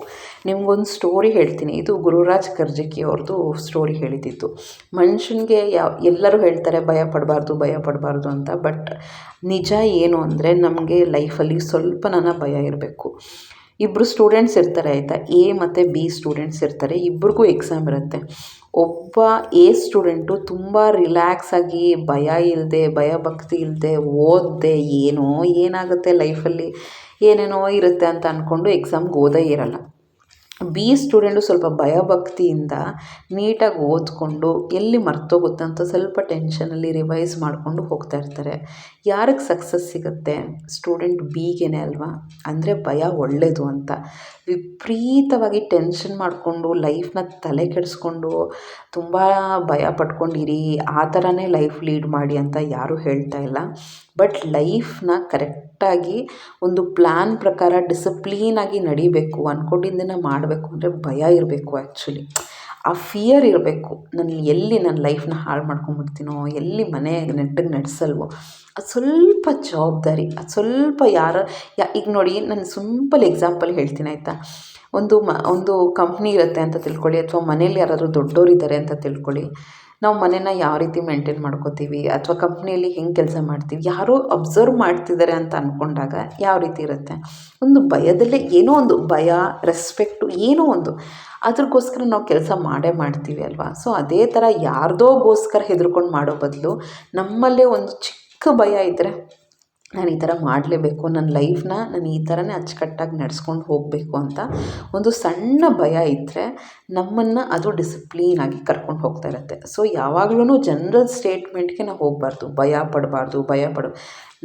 ನಿಮ್ಗೊಂದು ಸ್ಟೋರಿ ಹೇಳ್ತೀನಿ. ಇದು ಗುರುರಾಜ್ ಕರ್ಜಿಕಿ ಅವ್ರದ್ದು ಸ್ಟೋರಿ ಹೇಳಿದ್ದಿತ್ತು ಮನುಷ್ಯನಿಗೆ ಯಾವ ಎಲ್ಲರೂ ಹೇಳ್ತಾರೆ, ಭಯ ಪಡಬಾರ್ದು ಭಯ ಪಡಬಾರ್ದು ಅಂತ. ಬಟ್ ನಿಜ ಏನು ಅಂದರೆ ನಮಗೆ ಲೈಫಲ್ಲಿ ಸ್ವಲ್ಪ ನನ್ನ ಭಯ ಇರಬೇಕು. ಇಬ್ಬರು ಸ್ಟೂಡೆಂಟ್ಸ್ ಇರ್ತಾರೆ ಆಯಿತಾ? ಎ ಮತ್ತು ಬಿ ಸ್ಟೂಡೆಂಟ್ಸ್ ಇರ್ತಾರೆ. ಇಬ್ರಿಗೂ ಎಕ್ಸಾಮ್ ಇರುತ್ತೆ ಒಬ್ಬ ಎ ಸ್ಟೂಡೆಂಟು ತುಂಬ ರಿಲ್ಯಾಕ್ಸ್ ಆಗಿ ಭಯ ಇಲ್ಲದೆ ಭಯ ಭಕ್ತಿ ಇಲ್ಲದೆ ಓದದೆ ಏನೋ ಏನಾಗುತ್ತೆ ಲೈಫಲ್ಲಿ ಏನೇನೋ ಇರುತ್ತೆ ಅಂತ ಅಂದ್ಕೊಂಡು ಎಕ್ಸಾಮ್ಗೆ ಓದೇ ಇರಲ್ಲ. ಬಿ ಸ್ಟೂಡೆಂಟು ಸ್ವಲ್ಪ ಭಯಭಕ್ತಿಯಿಂದ ನೀಟಾಗಿ ಓದಿಕೊಂಡು ಎಲ್ಲಿ ಮರ್ತೋಗುತ್ತೆ ಅಂತ ಸ್ವಲ್ಪ ಟೆನ್ಷನಲ್ಲಿ ರಿವೈಸ್ ಮಾಡಿಕೊಂಡು ಹೋಗ್ತಾ ಇರ್ತಾರೆ. ಯಾರಿಗೆ ಸಕ್ಸಸ್ ಸಿಗುತ್ತೆ? ಸ್ಟೂಡೆಂಟ್ ಬಿಗೇನೆ ಅಲ್ವಾ? ಅಂದರೆ ಭಯ ಒಳ್ಳೆಯದು ಅಂತ. ವಿಪರೀತವಾಗಿ ಟೆನ್ಷನ್ ಮಾಡಿಕೊಂಡು ಲೈಫ್ನ ತಲೆ ಕೆಡಿಸ್ಕೊಂಡು ತುಂಬ ಭಯ ಪಟ್ಕೊಂಡಿರಿ, ಆ ಥರನೇ ಲೈಫ್ ಲೀಡ್ ಮಾಡಿ ಅಂತ ಯಾರೂ ಹೇಳ್ತಾ ಇಲ್ಲ. ಬಟ್ ಲೈಫ್ನ ಕರೆಕ್ಟಾಗಿ ಒಂದು ಪ್ಲ್ಯಾನ್ ಪ್ರಕಾರ ಡಿಸಿಪ್ಲೀನಾಗಿ ನಡಿಬೇಕು ಅಂದ್ಕೊಂಡಿದ್ದನ್ನು ಮಾಡಬೇಕು ಅಂದರೆ ಭಯ ಇರಬೇಕು ಆ್ಯಕ್ಚುಲಿ ಆ ಫಿಯರ್ ಇರಬೇಕು. ನಾನು ಎಲ್ಲಿ ನನ್ನ ಲೈಫ್ನ ಹಾಳು ಮಾಡ್ಕೊಂಬಿಡ್ತೀನೋ, ಎಲ್ಲಿ ಮನೆ ನೆಟ್ಟಗೆ ನಡೆಸಲ್ವೋ, ಅದು ಸ್ವಲ್ಪ ಜವಾಬ್ದಾರಿ, ಅದು ಸ್ವಲ್ಪ ಯಾರ ಈಗ ನೋಡಿ ನಾನು ಸಿಂಪಲ್ ಎಕ್ಸಾಂಪಲ್ ಹೇಳ್ತೀನಿ ಆಯಿತಾ? ಒಂದು ಮ, ಒಂದು ಕಂಪ್ನಿ ಇರುತ್ತೆ ಅಂತ ತಿಳ್ಕೊಳ್ಳಿ, ಅಥವಾ ಮನೇಲಿ ಯಾರಾದರೂ ದೊಡ್ಡೋರಿದ್ದಾರೆ ಅಂತ ತಿಳ್ಕೊಳ್ಳಿ. ನಾವು ಮನೇನ ಯಾವ ರೀತಿ ಮೇಂಟೈನ್ ಮಾಡ್ಕೋತೀವಿ? ಅಥವಾ ಕಂಪ್ನಿಯಲ್ಲಿ ಹೆಂಗೆ ಕೆಲಸ ಮಾಡ್ತೀವಿ? ಯಾರೋ ಅಬ್ಸರ್ವ್ ಮಾಡ್ತಿದ್ದಾರೆ ಅಂತ ಅಂದ್ಕೊಂಡಾಗ ಯಾವ ರೀತಿ ಇರುತ್ತೆ? ಒಂದು ಭಯದಲ್ಲೇ ಏನೋ ಒಂದು ಭಯ ರೆಸ್ಪೆಕ್ಟು ಏನೋ ಒಂದು ಅದ್ರಗೋಸ್ಕರ ನಾವು ಕೆಲಸ ಮಾಡೇ ಮಾಡ್ತೀವಿ ಅಲ್ವಾ? ಸೊ ಅದೇ ಥರ ಯಾರ್ದೋಗೋಸ್ಕರ ಹೆದ್ರ್ಕೊಂಡು ಮಾಡೋ ಬದಲು ನಮ್ಮಲ್ಲೇ ಒಂದು ಚಿಕ್ಕ ಭಯ ಇದ್ದರೆ ನಾನು ಈ ಥರ ಮಾಡಲೇಬೇಕು, ನನ್ನ ಲೈಫ್ನ ನಾನು ಈ ಥರನೇ ಅಚ್ಚುಕಟ್ಟಾಗಿ ನಡೆಸ್ಕೊಂಡು ಹೋಗಬೇಕು ಅಂತ ಒಂದು ಸಣ್ಣ ಭಯ ಇದ್ದರೆ ನಮ್ಮನ್ನು ಅದು ಡಿಸಿಪ್ಲೀನಾಗಿ ಕರ್ಕೊಂಡು ಹೋಗ್ತಾ ಇರುತ್ತೆ. ಸೊ ಯಾವಾಗ್ಲೂ ಜನರಲ್ ಸ್ಟೇಟ್ಮೆಂಟ್ಗೆ ನಾವು ಹೋಗಬಾರ್ದು, ಭಯ ಪಡಬಾರ್ದು, ಭಯ ಪಡ,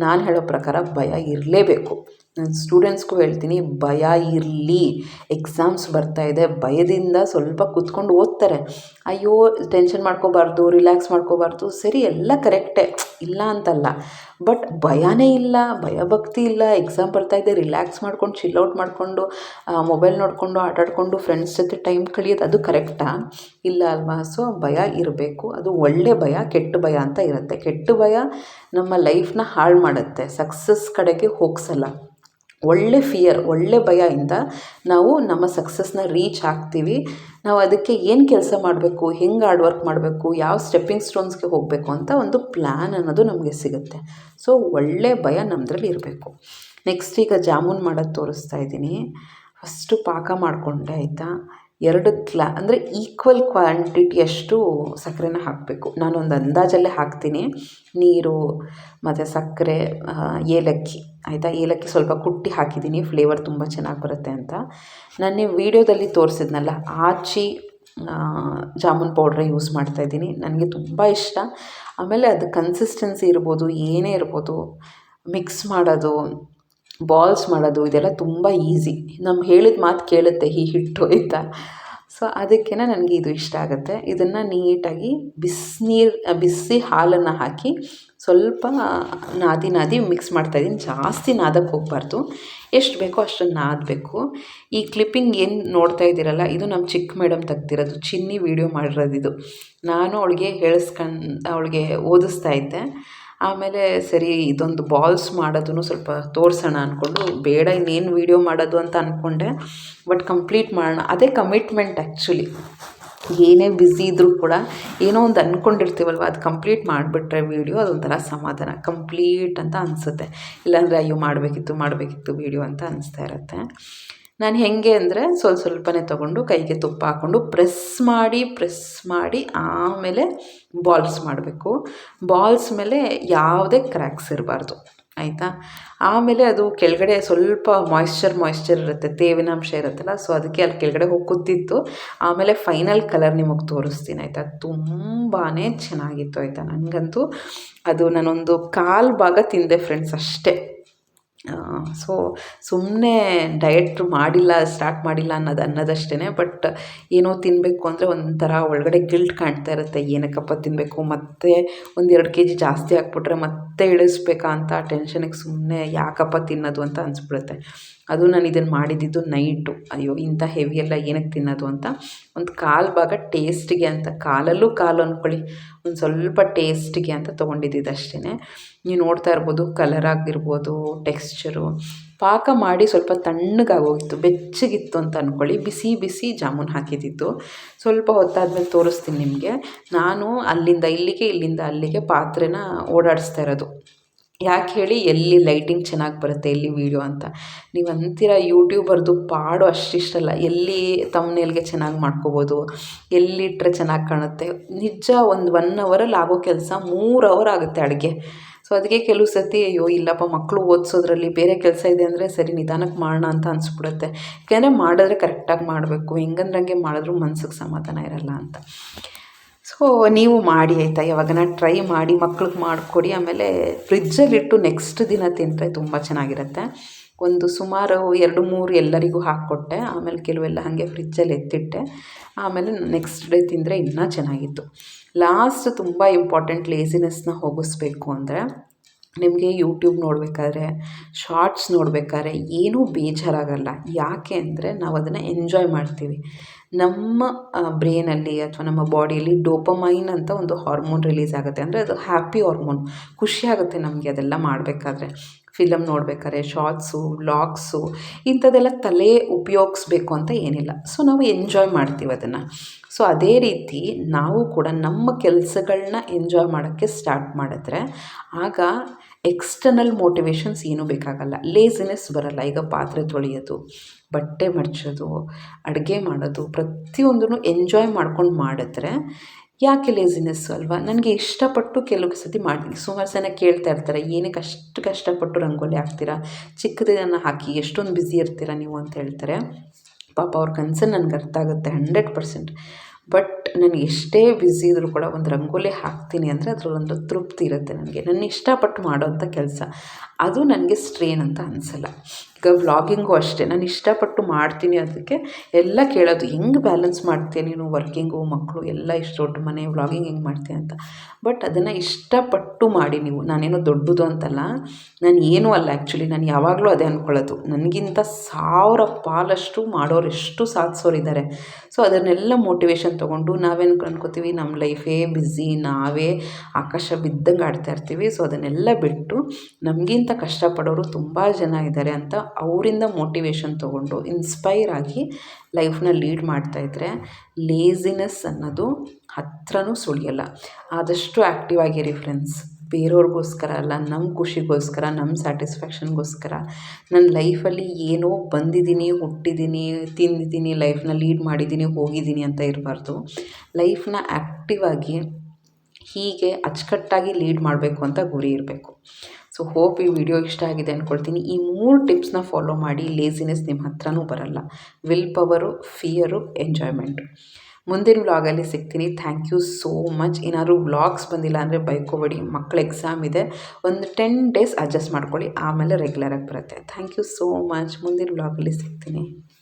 ನಾನು ಹೇಳೋ ಪ್ರಕಾರ ಭಯ ಇರಲೇಬೇಕು. ನಾನು ಸ್ಟೂಡೆಂಟ್ಸ್ಗೂ ಹೇಳ್ತೀನಿ, ಭಯ ಇರಲಿ. ಎಕ್ಸಾಮ್ಸ್ ಬರ್ತಾಯಿದೆ ಭಯದಿಂದ ಸ್ವಲ್ಪ ಕೂತ್ಕೊಂಡು ಓದ್ತಾರೆ. ಅಯ್ಯೋ ಟೆನ್ಷನ್ ಮಾಡ್ಕೋಬಾರ್ದು ರಿಲ್ಯಾಕ್ಸ್ ಮಾಡ್ಕೋಬಾರ್ದು. ಸರಿ, ಎಲ್ಲ ಕರೆಕ್ಟೇ ಇಲ್ಲ ಅಂತಲ್ಲ. ಬಟ್ ಭಯನೇ ಇಲ್ಲ, ಭಯಭಕ್ತಿ ಇಲ್ಲ. ಎಕ್ಸಾಮ್ ಬರ್ತಾಯಿದೆ ರಿಲ್ಯಾಕ್ಸ್ ಮಾಡ್ಕೊಂಡು ಚಿಲ್ ಔಟ್ ಮಾಡಿಕೊಂಡು ಮೊಬೈಲ್ ನೋಡಿಕೊಂಡು ಆಟಾಡಿಕೊಂಡು ಫ್ರೆಂಡ್ಸ್ ಜೊತೆ ಟೈಮ್ ಕಳಿಯೋದು ಅದು ಕರೆಕ್ಟಾ ಇಲ್ಲ ಅಲ್ವಾ? ಸೊ ಭಯ ಇರಬೇಕು. ಅದು ಒಳ್ಳೆ ಭಯ, ಕೆಟ್ಟ ಭಯ ಅಂತ ಇರುತ್ತೆ. ಕೆಟ್ಟ ಭಯ ನಮ್ಮ ಲೈಫ್ನ ಹಾಳು ಮಾಡುತ್ತೆ. ಸಕ್ಸಸ್ ಕಡೆಗೆ ಹೋಗ್ಸಲ್ಲ. ಒಳ್ಳೆ ಫಿಯರ್ ಒಳ್ಳೆ ಇಂದ ನಾವು ನಮ್ಮ ಸಕ್ಸಸ್ನ ರೀಚ್ ಆಗ್ತೀವಿ. ನಾವು ಅದಕ್ಕೆ ಏನು ಕೆಲಸ ಮಾಡಬೇಕು, ಹೆಂಗೆ ಹಾರ್ಡ್ ವರ್ಕ್ ಮಾಡಬೇಕು, ಯಾವ ಸ್ಟೆಪ್ಪಿಂಗ್ ಸ್ಟೋನ್ಸ್ಗೆ ಹೋಗಬೇಕು ಅಂತ ಒಂದು ಪ್ಲ್ಯಾನ್ ಅನ್ನೋದು ನಮಗೆ ಸಿಗುತ್ತೆ. ಸೊ ಒಳ್ಳೆ ಭಯ ನಮ್ಮದ್ರಲ್ಲಿ ಇರಬೇಕು. ನೆಕ್ಸ್ಟ್ ಈಗ ಜಾಮೂನ್ ಮಾಡೋದು ತೋರಿಸ್ತಾ ಇದ್ದೀನಿ. ಫಸ್ಟು ಪಾಕ ಮಾಡಿಕೊಂಡೆ, ಆಯಿತಾ? ಎರಡು ಕ್ಲಾ, ಅಂದರೆ ಈಕ್ವಲ್ ಕ್ವಾಂಟಿಟಿಯಷ್ಟು ಸಕ್ಕರೆನ ಹಾಕಬೇಕು. ನಾನೊಂದು ಅಂದಾಜಲ್ಲೇ ಹಾಕ್ತೀನಿ. ನೀರು, ಮತ್ತು ಸಕ್ಕರೆ ಏಲಕ್ಕಿ, ಆಯಿತಾ? ಏಲಕ್ಕಿ ಸ್ವಲ್ಪ ಕುಟ್ಟಿ ಹಾಕಿದ್ದೀನಿ. ಫ್ಲೇವರ್ ತುಂಬ ಚೆನ್ನಾಗಿ ಬರುತ್ತೆ ಅಂತ. ನಾನು ನೀವು ವೀಡಿಯೋದಲ್ಲಿ ತೋರಿಸಿದ್ನಲ್ಲ, ಆಚಿ ಜಾಮೂನ್ ಪೌಡ್ರೇ ಯೂಸ್ ಮಾಡ್ತಾಯಿದ್ದೀನಿ ನನಗೆ ತುಂಬ ಇಷ್ಟ. ಆಮೇಲೆ ಅದು ಕನ್ಸಿಸ್ಟೆನ್ಸಿ ಇರ್ಬೋದು, ಏನೇ ಇರ್ಬೋದು ಮಿಕ್ಸ್ ಮಾಡೋದು ಬಾಲ್ಸ್ ಮಾಡೋದು, ಇದೆಲ್ಲ ತುಂಬ ಈಸಿ ನಮ್ಮ ಹೇಳಿದ ಮಾತು ಕೇಳುತ್ತೆ ಈ ಹಿಟ್ಟು ಆಯಿತಾ ಸೊ ಅದಕ್ಕೆ ನನಗೆ ಇದು ಇಷ್ಟ ಆಗುತ್ತೆ. ಇದನ್ನು ನೀಟಾಗಿ ಬಿಸಿನೀರು ಬಿಸಿ ಹಾಲನ್ನು ಹಾಕಿ ಸ್ವಲ್ಪ ನಾದಿ ನಾದಿ ಮಿಕ್ಸ್ ಮಾಡ್ತಾಯಿದ್ದೀನಿ ಜಾಸ್ತಿ ನಾದಕ್ಕೆ ಹೋಗಬಾರ್ದು. ಎಷ್ಟು ಬೇಕೋ ಅಷ್ಟನ್ನು ನಾದಬೇಕು. ಈ ಕ್ಲಿಪ್ಪಿಂಗ್ ಏನು ನೋಡ್ತಾ ಇದ್ದೀರಲ್ಲ, ಇದು ನಮ್ಮ ಚಿಕ್ಕ ಮೇಡಮ್ ತೆಗ್ದಿರೋದು. ಚಿನ್ನಿ ವೀಡಿಯೋ ಮಾಡಿರೋದು ಇದು. ನಾನು ಅವಳಿಗೆ ಹೇಳಿಸ್ಕೊಂಡು, ಅವಳಿಗೆ ಓದಿಸ್ತಾ ಇದ್ದೆ. ಆಮೇಲೆ ಸರಿ, ಇದೊಂದು ಬಾಲ್ಸ್ ಮಾಡೋದನ್ನು ಸ್ವಲ್ಪ ತೋರಿಸೋಣ ಅಂದ್ಕೊಂಡು ಬೇಡ ಇನ್ನೇನು ವೀಡಿಯೋ ಮಾಡೋದು ಅಂತ ಅಂದ್ಕೊಂಡೆ ಬಟ್ ಕಂಪ್ಲೀಟ್ ಮಾಡೋಣ. ಅದೇ ಕಮಿಟ್ಮೆಂಟ್ ಆ್ಯಕ್ಚುಲಿ ಏನೇ ಬ್ಯುಸಿ ಇದ್ದರೂ ಕೂಡ ಏನೋ ಒಂದು ಅಂದ್ಕೊಂಡಿರ್ತೀವಲ್ವ ಅದು ಕಂಪ್ಲೀಟ್ ಮಾಡಿಬಿಟ್ರೆ ವೀಡಿಯೋ ಅದೊಂಥರ ಸಮಾಧಾನ ಕಂಪ್ಲೀಟ್ ಅಂತ ಅನಿಸುತ್ತೆ. ಇಲ್ಲಾಂದರೆ, ಅಯ್ಯೋ, ಮಾಡಬೇಕಿತ್ತು ಮಾಡಬೇಕಿತ್ತು ವೀಡಿಯೋ ಅಂತ ಅನಿಸ್ತಾ ಇರುತ್ತೆ. ನಾನು ಹೇಗೆ ಅಂದರೆ ಸ್ವಲ್ಪ ಸ್ವಲ್ಪನೇ ತೊಗೊಂಡು ಕೈಗೆ ತುಪ್ಪ ಹಾಕ್ಕೊಂಡು ಪ್ರೆಸ್ ಮಾಡಿ ಪ್ರೆಸ್ ಮಾಡಿ ಆಮೇಲೆ ಬಾಲ್ಸ್ ಮಾಡಬೇಕು. ಬಾಲ್ಸ್ ಮೇಲೆ ಯಾವುದೇ ಕ್ರ್ಯಾಕ್ಸ್ ಇರಬಾರ್ದು, ಆಯಿತಾ? ಆಮೇಲೆ ಅದು ಕೆಳಗಡೆ ಸ್ವಲ್ಪ ಮಾಯ್ಶ್ಚರ್ ಮಾಯ್ಶ್ಚರ್ ಇರುತ್ತೆ, ತೇವಿನಾಂಶ ಇರುತ್ತಲ್ಲ ಸೊ ಅದಕ್ಕೆ ಅಲ್ಲಿ ಕೆಳಗಡೆ ಹೋಗಿ ಕೂತಿತ್ತು ಆಮೇಲೆ ಫೈನಲ್ ಕಲರ್ ನಿಮಗೆ ತೋರಿಸ್ತೀನಿ, ಆಯಿತಾ? ತುಂಬಾ ಚೆನ್ನಾಗಿತ್ತು, ಆಯಿತಾ? ನನಗಂತೂ ಅದು ನಾನೊಂದು ಕಾಲು ಭಾಗ ತಿಂದೆ ಫ್ರೆಂಡ್ಸ್ ಅಷ್ಟೇ. ಸೊ ಸುಮ್ಮನೆ ಡಯಟ್ ಮಾಡಿಲ್ಲ ಸ್ಟಾರ್ಟ್ ಮಾಡಿಲ್ಲ ಅನ್ನೋದು ಅನ್ನೋದಷ್ಟೇ ಬಟ್ ಏನೋ ತಿನ್ನಬೇಕು ಅಂದರೆ ಒಂಥರ ಒಳಗಡೆ ಗಿಲ್ಟ್ ಕಾಣ್ತಾ ಇರುತ್ತೆ. ಏನಕ್ಕಪ್ಪ ತಿನ್ನಬೇಕು ಮತ್ತೆ ಒಂದೆರಡು ಕೆ ಜಿ ಜಾಸ್ತಿ ಹಾಕ್ಬಿಟ್ರೆ ಮತ್ತೆ ಇಳಿಸ್ಬೇಕಾ ಅಂತ ಟೆನ್ಷನಿಗೆ ಸುಮ್ಮನೆ ಯಾಕಪ್ಪ ತಿನ್ನೋದು ಅಂತ ಅನಿಸ್ಬಿಡುತ್ತೆ. ಅದು ನಾನು ಇದನ್ನು ಮಾಡಿದ್ದಿದ್ದು ನೈಟು ಅಯ್ಯೋ, ಇಂಥ ಹೆವಿ ಎಲ್ಲ ಏನಕ್ಕೆ ತಿನ್ನೋದು ಅಂತ. ಒಂದು ಕಾಲು ಭಾಗ ಟೇಸ್ಟಿಗೆ ಅಂತ, ಕಾಲಲ್ಲೂ ಕಾಲು ಅಂದ್ಕೊಳ್ಳಿ ಒಂದು ಸ್ವಲ್ಪ ಟೇಸ್ಟಿಗೆ ಅಂತ ತೊಗೊಂಡಿದ್ದಿದ್ದು ಅಷ್ಟೇ ನೀವು ನೋಡ್ತಾ ಇರ್ಬೋದು ಕಲರ್ ಆಗಿರ್ಬೋದು ಟೆಕ್ಸ್ಚರು ಪಾಕ ಮಾಡಿ ಸ್ವಲ್ಪ ತಣ್ಣಗಾಗೋಗಿತ್ತು, ಬೆಚ್ಚಗಿತ್ತು ಅಂತ ಅಂದ್ಕೊಳ್ಳಿ ಬಿಸಿ ಬಿಸಿ ಜಾಮೂನ್ ಹಾಕಿದ್ದಿತ್ತು ಸ್ವಲ್ಪ ಹೊತ್ತಾದ್ಮೇಲೆ ತೋರಿಸ್ತೀನಿ ನಿಮಗೆ. ನಾನು ಅಲ್ಲಿಂದ ಇಲ್ಲಿಗೆ, ಇಲ್ಲಿಂದ ಅಲ್ಲಿಗೆ ಪಾತ್ರೆನ ಓಡಾಡಿಸ್ತಾ ಇರೋದು. ಯಾಕೆ ಹೇಳಿ ಎಲ್ಲಿ ಲೈಟಿಂಗ್ ಚೆನ್ನಾಗಿ ಬರುತ್ತೆ, ಎಲ್ಲಿ ವೀಡಿಯೋ ಅಂತ. ನೀವು ಅಂತೀರ ಯೂಟ್ಯೂಬರ್ದು ಪಾಡು ಅಷ್ಟಿಷ್ಟಲ್ಲ, ಎಲ್ಲಿ ತಮ್ನೇಲ್ಗೆ ಚೆನ್ನಾಗಿ ಮಾಡ್ಕೋಬೋದು ಎಲ್ಲಿಟ್ಟರೆ ಚೆನ್ನಾಗಿ ಕಾಣುತ್ತೆ. ನಿಜ ಒಂದು ಒನ್ ಅವರಲ್ಲಿ ಆಗೋ ಕೆಲಸ ಮೂರು ಅವರ್ ಆಗುತ್ತೆ ಅಡುಗೆ. ಸೊ ಅದಕ್ಕೆ ಕೆಲವು ಸತಿ, ಅಯ್ಯೋ, ಇಲ್ಲಪ್ಪ ಮಕ್ಕಳು ಓದಿಸೋದ್ರಲ್ಲಿ ಬೇರೆ ಕೆಲಸ ಇದೆ ಅಂದರೆ ಸರಿ ನಿಧಾನಕ್ಕೆ ಮಾಡೋಣ ಅಂತ ಅನಿಸ್ಬಿಡುತ್ತೆ. ಯಾಕೆಂದರೆ ಮಾಡಿದ್ರೆ ಕರೆಕ್ಟಾಗಿ ಮಾಡಬೇಕು. ಹೆಂಗಂದ್ರಂಗೆ ಮಾಡಿದ್ರೂ ಮನ್ಸಿಗೆ ಸಮಾಧಾನ ಇರಲ್ಲ ಅಂತ. ಸೊ ನೀವು ಮಾಡಿ ಆಯಿತಾ? ಯಾವಾಗನ ಟ್ರೈ ಮಾಡಿ ಮಕ್ಳಿಗೆ ಮಾಡಿಕೊಡಿ. ಆಮೇಲೆ ಫ್ರಿಜ್ಜಲ್ಲಿಟ್ಟು ನೆಕ್ಸ್ಟ್ ದಿನ ತಿಂದರೆ ತುಂಬ ಚೆನ್ನಾಗಿರುತ್ತೆ. ಒಂದು ಸುಮಾರು ಎರಡು ಮೂರು ಎಲ್ಲರಿಗೂ ಹಾಕ್ಕೊಟ್ಟೆ. ಆಮೇಲೆ ಕೆಲವೆಲ್ಲ ಹಾಗೆ ಫ್ರಿಜ್ಜಲ್ಲಿ ಎತ್ತಿಟ್ಟೆ. ಆಮೇಲೆ ನೆಕ್ಸ್ಟ್ ಡೇ ತಿಂದರೆ ಇನ್ನೂ ಚೆನ್ನಾಗಿತ್ತು. ಲಾಸ್ಟ್ ತುಂಬ ಇಂಪಾರ್ಟೆಂಟ್ ಲೇಸಿನೆಸ್ನ ಹೋಗಿಸ್ಬೇಕು ಅಂದರೆ ನಿಮಗೆ ಯೂಟ್ಯೂಬ್ ನೋಡಬೇಕಾದ್ರೆ ಶಾರ್ಟ್ಸ್ ನೋಡಬೇಕಾದ್ರೆ ಏನೂ ಬೇಜಾರಾಗಲ್ಲ. ಯಾಕೆ ಅಂದರೆ ನಾವು ಅದನ್ನು ಎಂಜಾಯ್ ಮಾಡ್ತೀವಿ. ನಮ್ಮ ಬ್ರೈನಲ್ಲಿ ಅಥವಾ ನಮ್ಮ ಬಾಡಿಯಲ್ಲಿ ಡೋಪಮೈನ್ ಅಂತ ಒಂದು ಹಾರ್ಮೋನ್ ರಿಲೀಸ್ ಆಗುತ್ತೆ. ಅಂದರೆ ಅದು ಹ್ಯಾಪಿ ಹಾರ್ಮೋನ್ ಖುಷಿ ಆಗುತ್ತೆ ನಮಗೆ ಅದೆಲ್ಲ ಮಾಡಬೇಕಾದ್ರೆ. ಫಿಲಮ್ ನೋಡ್ಬೇಕಾದ್ರೆ ಶಾರ್ಟ್ಸು ವ್ಲಾಗ್ಸು ಇಂಥದ್ದೆಲ್ಲ ತಲೆ ಉಪಯೋಗಿಸ್ಬೇಕು ಅಂತ ಏನಿಲ್ಲ. ಸೊ ನಾವು ಎಂಜಾಯ್ ಮಾಡ್ತೀವಿ ಅದನ್ನು. ಸೊ ಅದೇ ರೀತಿ ನಾವು ಕೂಡ ನಮ್ಮ ಕೆಲಸಗಳನ್ನ ಎಂಜಾಯ್ ಮಾಡೋಕ್ಕೆ ಸ್ಟಾರ್ಟ್ ಮಾಡಿದ್ರೆ, ಆಗ ಎಕ್ಸ್ಟರ್ನಲ್ ಮೋಟಿವೇಶನ್ಸ್ ಏನೂ ಬೇಕಾಗಲ್ಲ. ಲೇಸಿನೆಸ್ ಬರಲ್ಲ. ಈಗ ಪಾತ್ರೆ ತೊಳೆಯೋದು, ಬಟ್ಟೆ ಮಡ್ಚೋದು, ಅಡುಗೆ ಮಾಡೋದು, ಪ್ರತಿಯೊಂದನ್ನು ಎಂಜಾಯ್ ಮಾಡ್ಕೊಂಡು ಮಾಡಿದ್ರೆ ಯಾಕೆ ಲೇಸಿನೆಸ್ಸು ಅಲ್ವಾ? ನನಗೆ ಇಷ್ಟಪಟ್ಟು ಕೆಲವು ಸತಿ ಮಾಡ್ತೀನಿ ಸುಮಾರು ಜನ ಕೇಳ್ತಾ ಇರ್ತಾರೆ, ಏನಕ್ಕೆ ಅಷ್ಟು ಕಷ್ಟಪಟ್ಟು ರಂಗೋಲಿ ಹಾಕ್ತೀರಾ? ಚಿಕ್ಕದನ್ನು ಹಾಕಿ ಎಷ್ಟೊಂದು ಬ್ಯುಸಿ ಇರ್ತೀರಾ ನೀವು? ಅಂತ ಹೇಳ್ತಾರೆ. ಪಾಪ ಅವ್ರ ಕನ್ಸನ್ನು ನನಗೆ ಅರ್ಥ ಆಗುತ್ತೆ. ಹಂಡ್ರೆಡ್ ಪರ್ಸೆಂಟ್ ಬಟ್ ನನಗೆ ಎಷ್ಟೇ ಬ್ಯುಸಿ ಇದ್ದರೂ ಕೂಡ ಒಂದು ರಂಗೋಲಿ ಹಾಕ್ತೀನಿ ಅಂದರೆ ಅದರಲ್ಲೊಂದು ತೃಪ್ತಿ ಇರುತ್ತೆ ನನಗೆ. ನನ್ನ ಇಷ್ಟಪಟ್ಟು ಮಾಡೋವಂಥ ಕೆಲಸ. ಅದು ನನಗೆ ಸ್ಟ್ರೇನ್ ಅಂತ ಅನಿಸಲ್ಲ. ವ್ಲಾಗಿಂಗು ಅಷ್ಟೇ. ನಾನು ಇಷ್ಟಪಟ್ಟು ಮಾಡ್ತೀನಿ ಅದಕ್ಕೆ ಎಲ್ಲ ಕೇಳೋದು, ಹೆಂಗೆ ಬ್ಯಾಲೆನ್ಸ್ ಮಾಡ್ತೀಯ ನೀನು ವರ್ಕಿಂಗು ಮಕ್ಕಳು ಎಲ್ಲ ಇಷ್ಟು ದೊಡ್ಡ ಮನೆ, ವ್ಲಾಗಿಂಗ್ ಹೆಂಗೆ ಮಾಡ್ತೀಯ ಅಂತ? ಬಟ್ ಅದನ್ನು ಇಷ್ಟಪಟ್ಟು ಮಾಡಿ ನೀವು. ನಾನೇನೋ ದೊಡ್ಡದು ಅಂತಲ್ಲ, ನಾನು ಏನೂ ಅಲ್ಲ ಆ್ಯಕ್ಚುಲಿ ನಾನು ಯಾವಾಗಲೂ ಅದೇ ಅಂದ್ಕೊಳ್ಳೋದು ನನಗಿಂತ ಸಾವಿರ ಪಾಲಷ್ಟು ಮಾಡೋರು ಎಷ್ಟು ಸಾಧಿಸೋರಿದ್ದಾರೆ ಸೊ ಅದನ್ನೆಲ್ಲ ಮೋಟಿವೇಶನ್ ತೊಗೊಂಡು ನಾವೇನು ಅನ್ಕೋತೀವಿ? ನಮ್ಮ ಲೈಫೇ ಬ್ಯುಸಿ ನಾವೇ ಆಕಾಶ ಬಿದ್ದಂಗೆ ಆಡ್ತಾ ಇರ್ತೀವಿ. ಸೊ ಅದನ್ನೆಲ್ಲ ಬಿಟ್ಟು ನಮಗಿಂತ ಕಷ್ಟಪಡೋರು ತುಂಬ ಜನ ಇದ್ದಾರೆ ಅಂತ ಅವರಿಂದ ಮೋಟಿವೇಶನ್ ತೊಗೊಂಡು ಇನ್ಸ್ಪೈರ್ ಆಗಿ ಲೈಫ್ನ ಲೀಡ್ ಮಾಡ್ತಾಯಿದ್ರೆ ಲೇಸಿನೆಸ್ ಅನ್ನೋದು ಹತ್ರನೂ ಸುಳಿಯಲ್ಲ. ಆದಷ್ಟು ಆ್ಯಕ್ಟಿವ್ ಆಗಿರಿ ಫ್ರೆಂಡ್ಸ್ ಬೇರೆಯವ್ರಿಗೋಸ್ಕರ ಅಲ್ಲ ನಮ್ಮ ಖುಷಿಗೋಸ್ಕರ ನಮ್ಮ ಸ್ಯಾಟಿಸ್ಫ್ಯಾಕ್ಷನ್ಗೋಸ್ಕರ ನನ್ನ ಲೈಫಲ್ಲಿ ಏನೋ ಬಂದಿದ್ದೀನಿ ಹುಟ್ಟಿದ್ದೀನಿ ತಿಂದಿದ್ದೀನಿ ಲೈಫ್ನ ಲೀಡ್ ಮಾಡಿದ್ದೀನಿ ಹೋಗಿದ್ದೀನಿ ಅಂತ ಇರಬಾರ್ದು. ಲೈಫ್ನ ಆ್ಯಕ್ಟಿವ್ ಆಗಿ ಹೀಗೆ ಅಚ್ಚುಕಟ್ಟಾಗಿ ಲೀಡ್ ಮಾಡಬೇಕು ಅಂತ ಗುರಿ ಇರಬೇಕು. ಸೊ ಹೋಪ್ ಈ ವಿಡಿಯೋ ಇಷ್ಟ ಆಗಿದೆ ಅಂದ್ಕೊಳ್ತೀನಿ ಈ ಮೂರು ಟಿಪ್ಸ್ನ ಫಾಲೋ ಮಾಡಿ ಲೇಸಿನೆಸ್ ನಿಮ್ಮ ಹತ್ರನೂ ಬರಲ್ಲ. ವಿಲ್ ಪವರು ಫಿಯರು ಎಂಜಾಯ್ಮೆಂಟು ಮುಂದಿನ ವ್ಲಾಗಲ್ಲಿ ಸಿಗ್ತೀನಿ. ಥ್ಯಾಂಕ್ ಯು ಸೋ ಮಚ್ ಏನಾದರೂ ವ್ಲಾಗ್ಸ್ ಬಂದಿಲ್ಲ ಅಂದರೆ ಬೈಕೋಬೇಡಿ. ಮಕ್ಕಳ ಎಕ್ಸಾಮ್ ಇದೆ. ಒಂದು ಟೆನ್ ಡೇಸ್ ಅಡ್ಜಸ್ಟ್ ಮಾಡ್ಕೊಳ್ಳಿ. ಆಮೇಲೆ ರೆಗ್ಯುಲರಾಗಿ ಬರುತ್ತೆ. ಥ್ಯಾಂಕ್ ಯು ಸೋ ಮಚ್ ಮುಂದಿನ ವ್ಲಾಗಲ್ಲಿ ಸಿಗ್ತೀನಿ.